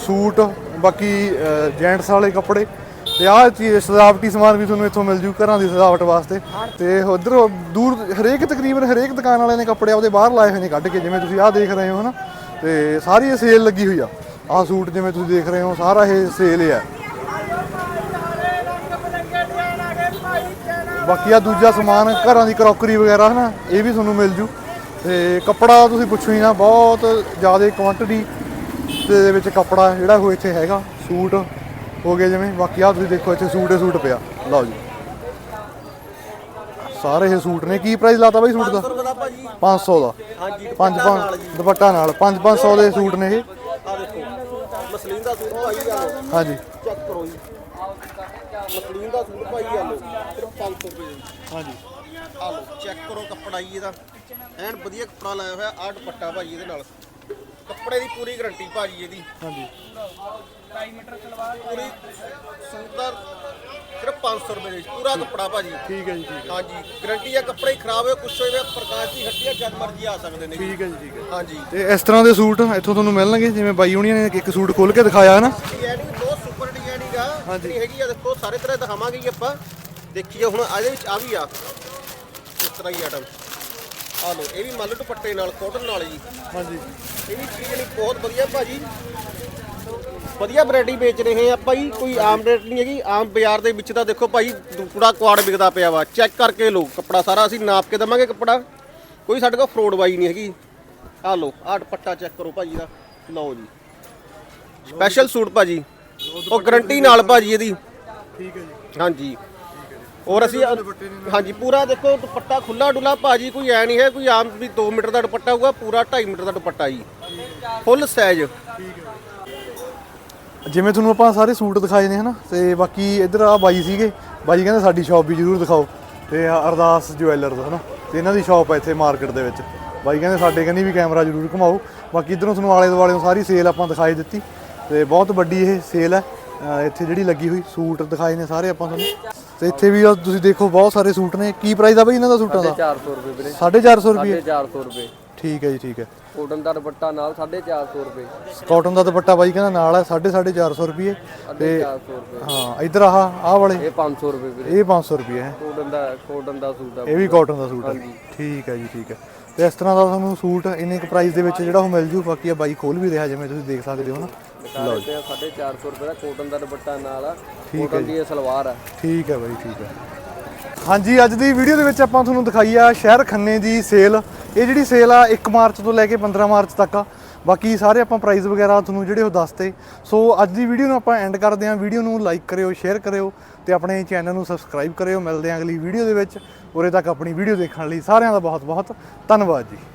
ਸੂਟ ਬਾਕੀ ਜੈਂਟਸ ਵਾਲੇ ਕੱਪੜੇ। ਤੇ ਆਹ ਚੀਜ਼ ਸਜਾਵਟੀ ਸਮਾਨ ਵੀ ਤੁਹਾਨੂੰ ਇੱਥੋਂ ਮਿਲ ਜੂ ਘਰਾਂ ਦੀ ਸਜਾਵਟ ਵਾਸਤੇ। ਤੇ ਉਧਰ ਦੂਰ ਹਰੇਕ ਤਕਰੀਬਨ ਹਰੇਕ ਦੁਕਾਨ ਵਾਲਿਆਂ ਨੇ ਕੱਪੜੇ ਆਪਦੇ ਬਾਹਰ ਲਾਏ ਹੋਏ ਨੇ ਕੱਢ ਕੇ ਜਿਵੇਂ ਤੁਸੀਂ ਆਹ ਦੇਖ ਰਹੇ ਹੋ ਹਨਾ। ਤੇ ਸਾਰੀ ਇਹ ਸੇਲ ਲੱਗੀ ਹੋਈ ਆ। ਆਹ ਸੂਟ ਜਿਵੇਂ ਤੁਸੀਂ ਦੇਖ ਰਹੇ ਹੋ, ਸਾਰਾ ਇਹ ਸੇਲ ਹੀ ਆ। ਬਾਕੀ ਆ ਦੂਜਾ ਸਮਾਨ, ਘਰਾਂ ਦੀ ਕਰੋਕਰੀ ਵਗੈਰਾ, ਹਨਾ, ਇਹ ਵੀ ਤੁਹਾਨੂੰ ਮਿਲ ਜੂ। ਤੇ ਕੱਪੜਾ ਤੁਸੀਂ ਪੁੱਛੋ ਹੀ ਨਾ, ਬਹੁਤ ਜ਼ਿਆਦਾ ਕੁਆਂਟੀਟੀ ਦੇ ਵਿੱਚ ਕੱਪੜਾ ਜਿਹੜਾ ਉਹ ਇੱਥੇ ਹੈਗਾ, ਸੂਟ ਹੋ ਗਏ ਜਿਵੇਂ। ਬਾਕੀ ਆ ਤੁਸੀਂ ਦੇਖੋ, ਇੱਥੇ ਸੂਟ ਹੀ ਸੂਟ ਪਿਆ। ਲਓ ਜੀ। ਸਾਰੇ ਇਹ ਸੂਟ ਨੇ। ਕੀ ਪ੍ਰਾਈਸ ਲਾਤਾ ਬਾਈ ਸੂਟ ਦਾ? 500 ਦਾ ਹਾਂਜੀ 5 5 ਦੁਪੱਟਾ ਨਾਲ। 5 500 ਦੇ ਸੂਟ ਨੇ ਇਹ। ਆ ਦੇਖੋ ਮਸਲੀਨ ਦਾ ਸੂਟ ਭਾਈ ਆ ਲਓ। ਹਾਂਜੀ। ਚੈੱਕ ਕਰੋ ਜੀ। ਮਸਲੀਨ ਦਾ ਸੂਟ ਭਾਈ ਆ ਲਓ। ਸਿਰਫ 500 ਰੁਪਏ ਹਾਂਜੀ। ਆ ਲਓ ਚੈੱਕ ਕਰੋ ਕੱਪੜਾ ਜੀ ਇਹਦਾ। ਐਨ ਵਧੀਆ ਕੱਪੜਾ ਲਾਇਆ ਹੋਇਆ ਆ ਦੁਪੱਟਾ ਭਾਜੀ ਇਹਦੇ ਨਾਲ। ਕੱਪੜੇ ਦੀ ਪੂਰੀ ਗਾਰੰਟੀ ਭਾਜੀ ਇਹਦੀ। ਹਾਂਜੀ। ਪੂਰੀ ਸੂਟ ਦਾ ਸਿਰਫ 500 ਰੁਪਏ ਦੇ ਵਿੱਚ ਪੂਰਾ ਕੱਪੜਾ ਭਾਜੀ। ਠੀਕ ਹੈ ਜੀ ਠੀਕ ਹਾਂਜੀ ਗਾਰੰਟੀ ਆ ਕੱਪੜਾ ਹੀ ਖਰਾਬ ਹੋਇਆ ਕੁਛ ਹੋਇਆ ਪ੍ਰਕਾਸ਼ ਦੀ ਹੱਟੀ ਆ ਜਦ ਮਰਜ਼ੀ ਆ ਸਕਦੇ ਨੇ। ਠੀਕ ਹੈ ਜੀ ਠੀਕ ਹੈ। ਹਾਂਜੀ। ਤੇ ਇਸ ਤਰ੍ਹਾਂ ਦੇ ਸੂਟ ਇੱਥੋਂ ਤੁਹਾਨੂੰ ਮਿਲਣਗੇ ਜਿਵੇਂ ਬਾਈ ਹੁਣੀਆਂ ਨੇ ਇੱਕ ਸੂਟ ਖੋਲ ਕੇ ਦਿਖਾਇਆ ਹੈ ਨਾ ਡਿਜ਼ਾਈਨਿੰਗ ਬਹੁਤ ਸੁਪਰ ਡਿਜ਼ਾਈਨਿੰਗ ਆ। ਹਾਂਜੀ। ਹੈਗੀ ਆ ਦੇਖੋ ਸਾਰੇ ਤਰ੍ਹਾਂ ਦਿਖਾਵਾਂਗੇ ਜੀ ਆਪਾਂ। ਦੇਖੀਏ ਹੁਣ ਇਹਦੇ ਵਿੱਚ ਆ ਵੀ ਆ। ਇਸ ਤਰ੍ਹਾਂ ਹੀ ਆਟਮ ਆ ਲਓ ਇਹ ਵੀ ਮੱਲ ਦੁਪੱਟੇ ਨਾਲ ਕਾਟਨ ਨਾਲ ਜੀ। ਹਾਂਜੀ। ਇਹ ਵੀ ਚੀਜ਼ ਜਿਹੜੀ ਬਹੁਤ ਵਧੀਆ ਭਾਜੀ। ਵਧੀਆ ਵੈਰਾਈਟੀ ਵੇਚ ਰਹੇ ਆ ਜੀ ਕੋਈ ਆਮ ਰੇਟ ਨਹੀਂ ਹੈਗੀ। ਆਮ ਬਾਜ਼ਾਰ ਦੇ ਵਿੱਚ ਤਾਂ ਦੇਖੋ ਭਾਈ ਪੂਰਾ ਕੁਆੜ ਵਿਕਦਾ ਪਿਆ ਵਾ। ਚੈੱਕ ਕਰਕੇ ਲਓ ਕੱਪੜਾ ਸਾਰਾ ਅਸੀਂ ਨਾਪ ਕੇ ਦਵਾਂਗੇ ਕੱਪੜਾ। ਕੋਈ ਸਾਡੇ ਕੋਲ ਫਰੋਡ ਬਾਈ ਨਹੀਂ ਹੈਗੀ। ਆ ਲਓ ਆਹ ਦੁਪੱਟਾ ਚੈੱਕ ਕਰੋ ਭਾਜੀ ਦਾ। ਲਓ ਜੀ। ਸਪੈਸ਼ਲ ਸੂਟ ਭਾਜੀ। ਉਹ ਗਾਰੰਟੀ ਨਾਲ ਭਾਜੀ ਇਹਦੀ। ਠੀਕ ਹੈ ਜੀ। ਹਾਂਜੀ। ਔਰ ਅਸੀਂ ਹਾਂਜੀ, ਪੂਰਾ ਦੇਖੋ ਦੁਪੱਟਾ ਖੁੱਲਾ ਡੁੱਲਾ ਭਾਜੀ, ਕੋਈ ਐ ਨਹੀਂ ਹੈ, ਕੋਈ ਆਮ ਵੀ 2 ਮੀਟਰ ਦਾ ਦੁਪੱਟਾ ਹੋਊਗਾ, ਪੂਰਾ 2.5 ਮੀਟਰ ਦਾ ਦੁਪੱਟਾ ਜੀ। ਫੁੱਲ ਸਾਈਜ਼ ਜਿਵੇਂ ਤੁਹਾਨੂੰ ਆਪਾਂ ਸਾਰੇ ਸੂਟ ਦਿਖਾਏ ਨੇ ਹਨਾ, ਤੇ ਬਾਕੀ ਇੱਧਰ ਆ ਬਾਈ ਸੀਗੇ, ਬਾਈ ਕਹਿੰਦੇ ਸਾਡੀ ਸ਼ਾਪ ਵੀ ਜਰੂਰ ਦਿਖਾਓ, ਤੇ ਆਹ ਅਰਦਾਸ ਜੁਐਲਰਸ ਹਨਾ, ਤੇ ਇਹਨਾਂ ਦੀ ਸ਼ਾਪ ਹੈ ਇੱਥੇ ਮਾਰਕੀਟ ਦੇ ਵਿੱਚ। ਬਾਈ ਕਹਿੰਦੇ ਸਾਡੇ ਕਹਿੰਦੀ ਵੀ ਕੈਮਰਾ ਜਰੂਰ ਘੁਮਾਓ। ਬਾਕੀ ਇੱਧਰੋਂ ਤੁਹਾਨੂੰ ਆਲੇ ਦੁਆਲੇ ਸਾਰੀ ਸੇਲ ਆਪਾਂ ਦਿਖਾਈ ਦਿੱਤੀ, ਤੇ ਬਹੁਤ ਵੱਡੀ ਇਹ ਸੇਲ ਹੈ। ਇੱਥੇ ਜਿਹੜੀ ਲੱਗੀ ਹੋਈ ਸੂਟ ਦਿਖਾਏ ਨੇ ਸਾਰੇ ਆਪਾਂ ਤੁਹਾਨੂੰ। ਤੇ ਇੱਥੇ ਵੀ ਤੁਸੀਂ ਦੇਖੋ ਬਹੁਤ ਸਾਰੇ ਸੂਟ ਨੇ। ਕੀ ਪ੍ਰਾਈਸ ਆ ਬਈ ਇਹਨਾਂ ਦਾ ਸੂਟਾਂ ਦਾ? 400 ਰੁਪਏ ਵੀਰੇ। 450 ਰੁਪਏ। 450 ਰੁਪਏ। ਠੀਕ ਹੈ ਜੀ ਠੀਕ ਹੈ। ਕੋਟਨ ਦਾ ਦੁਪੱਟਾ ਨਾਲ 450 ਰੁਪਏ। ਕਾਟਨ ਦਾ ਦੁਪੱਟਾ ਬਾਈ ਕਹਿੰਦਾ ਨਾਲ ਹੈ 450 ਰੁਪਏ। ਤੇ 400 ਰੁਪਏ। ਹਾਂ ਇੱਧਰ ਆਹ ਆਹ ਵਾਲੇ। ਇਹ 500 ਰੁਪਏ ਵੀਰੇ। ਇਹ 500 ਰੁਪਏ ਹੈ। ਕੋਟਨ ਦਾ ਕੋਟਨ ਦਾ ਸੂਟ ਆ। ਇਹ ਵੀ ਕਾਟਨ ਦਾ ਸੂਟ ਹੈ। ਠੀਕ ਹੈ ਜੀ ਠੀਕ ਹੈ। ਤੇ ਇਸ ਤਰ੍ਹਾਂ ਦਾ ਤੁਹਾਨੂੰ ਸੂਟ ਇੰਨੇ ਕੁ ਪ੍ਰਾਈਸ ਦੇ ਵਿੱਚ ਜਿਹੜਾ ਉਹ ਮਿਲ ਜੂ ਬਾਕੀ ਆ ਬਾਈ ਖੋਲ ਵੀ ਰਿਹਾ ਜਿਵੇਂ ਤੁਸੀਂ ਦੇਖ ਸਕਦੇ ਹੋ ਨਾ। ਲਓ ਜੀ। 450 ਰੁਪਏ ਦਾ ਕੋਟਨ ਦਾ ਦੁਪੱਟਾ ਨਾਲ ਆ। ਕੋਟਨ ਦੀ ਇਹ ਸਲਵਾਰ ਆ। ਠੀਕ ਹੈ ਬਾਈ ਠੀਕ ਹੈ। ਹਾਂਜੀ ਅੱਜ ਦੀ ਵੀਡੀਓ ਦੇ ਵਿੱਚ ਆਪਾਂ ਤੁਹਾਨੂੰ ਦਿਖਾਈ ਆ ਸ਼ਹਿਰ ਖੰਨੇ ਦੀ ਸੇਲ ਇਹ ਜਿਹੜੀ ਸੇਲ ਆ 1 ਮਾਰਚ ਤੋਂ ਲੈ ਕੇ 15 ਮਾਰਚ ਤੱਕ ਆ। ਬਾਕੀ ਸਾਰੇ ਆਪਾਂ ਪ੍ਰਾਈਸ ਵਗੈਰਾ ਤੁਹਾਨੂੰ ਜਿਹੜੇ ਉਹ ਦੱਸਤੇ। ਸੋ ਅੱਜ ਦੀ ਵੀਡੀਓ ਨੂੰ ਆਪਾਂ ਐਂਡ ਕਰਦੇ ਹਾਂ ਵੀਡੀਓ ਨੂੰ ਲਾਈਕ ਕਰਿਓ ਸ਼ੇਅਰ ਕਰਿਓ। ਤੇ ਆਪਣੇ ਚੈਨਲ ਨੂੰ ਸਬਸਕ੍ਰਾਈਬ ਕਰਿਓ। ਮਿਲਦੇ ਹਾਂ ਅਗਲੀ ਵੀਡੀਓ ਦੇ ਵਿੱਚ। ਉਰੇ ਤੱਕ ਆਪਣੀ ਵੀਡੀਓ ਦੇਖਣ ਲਈ ਸਾਰਿਆਂ ਦਾ ਬਹੁਤ ਬਹੁਤ ਧੰਨਵਾਦ ਜੀ।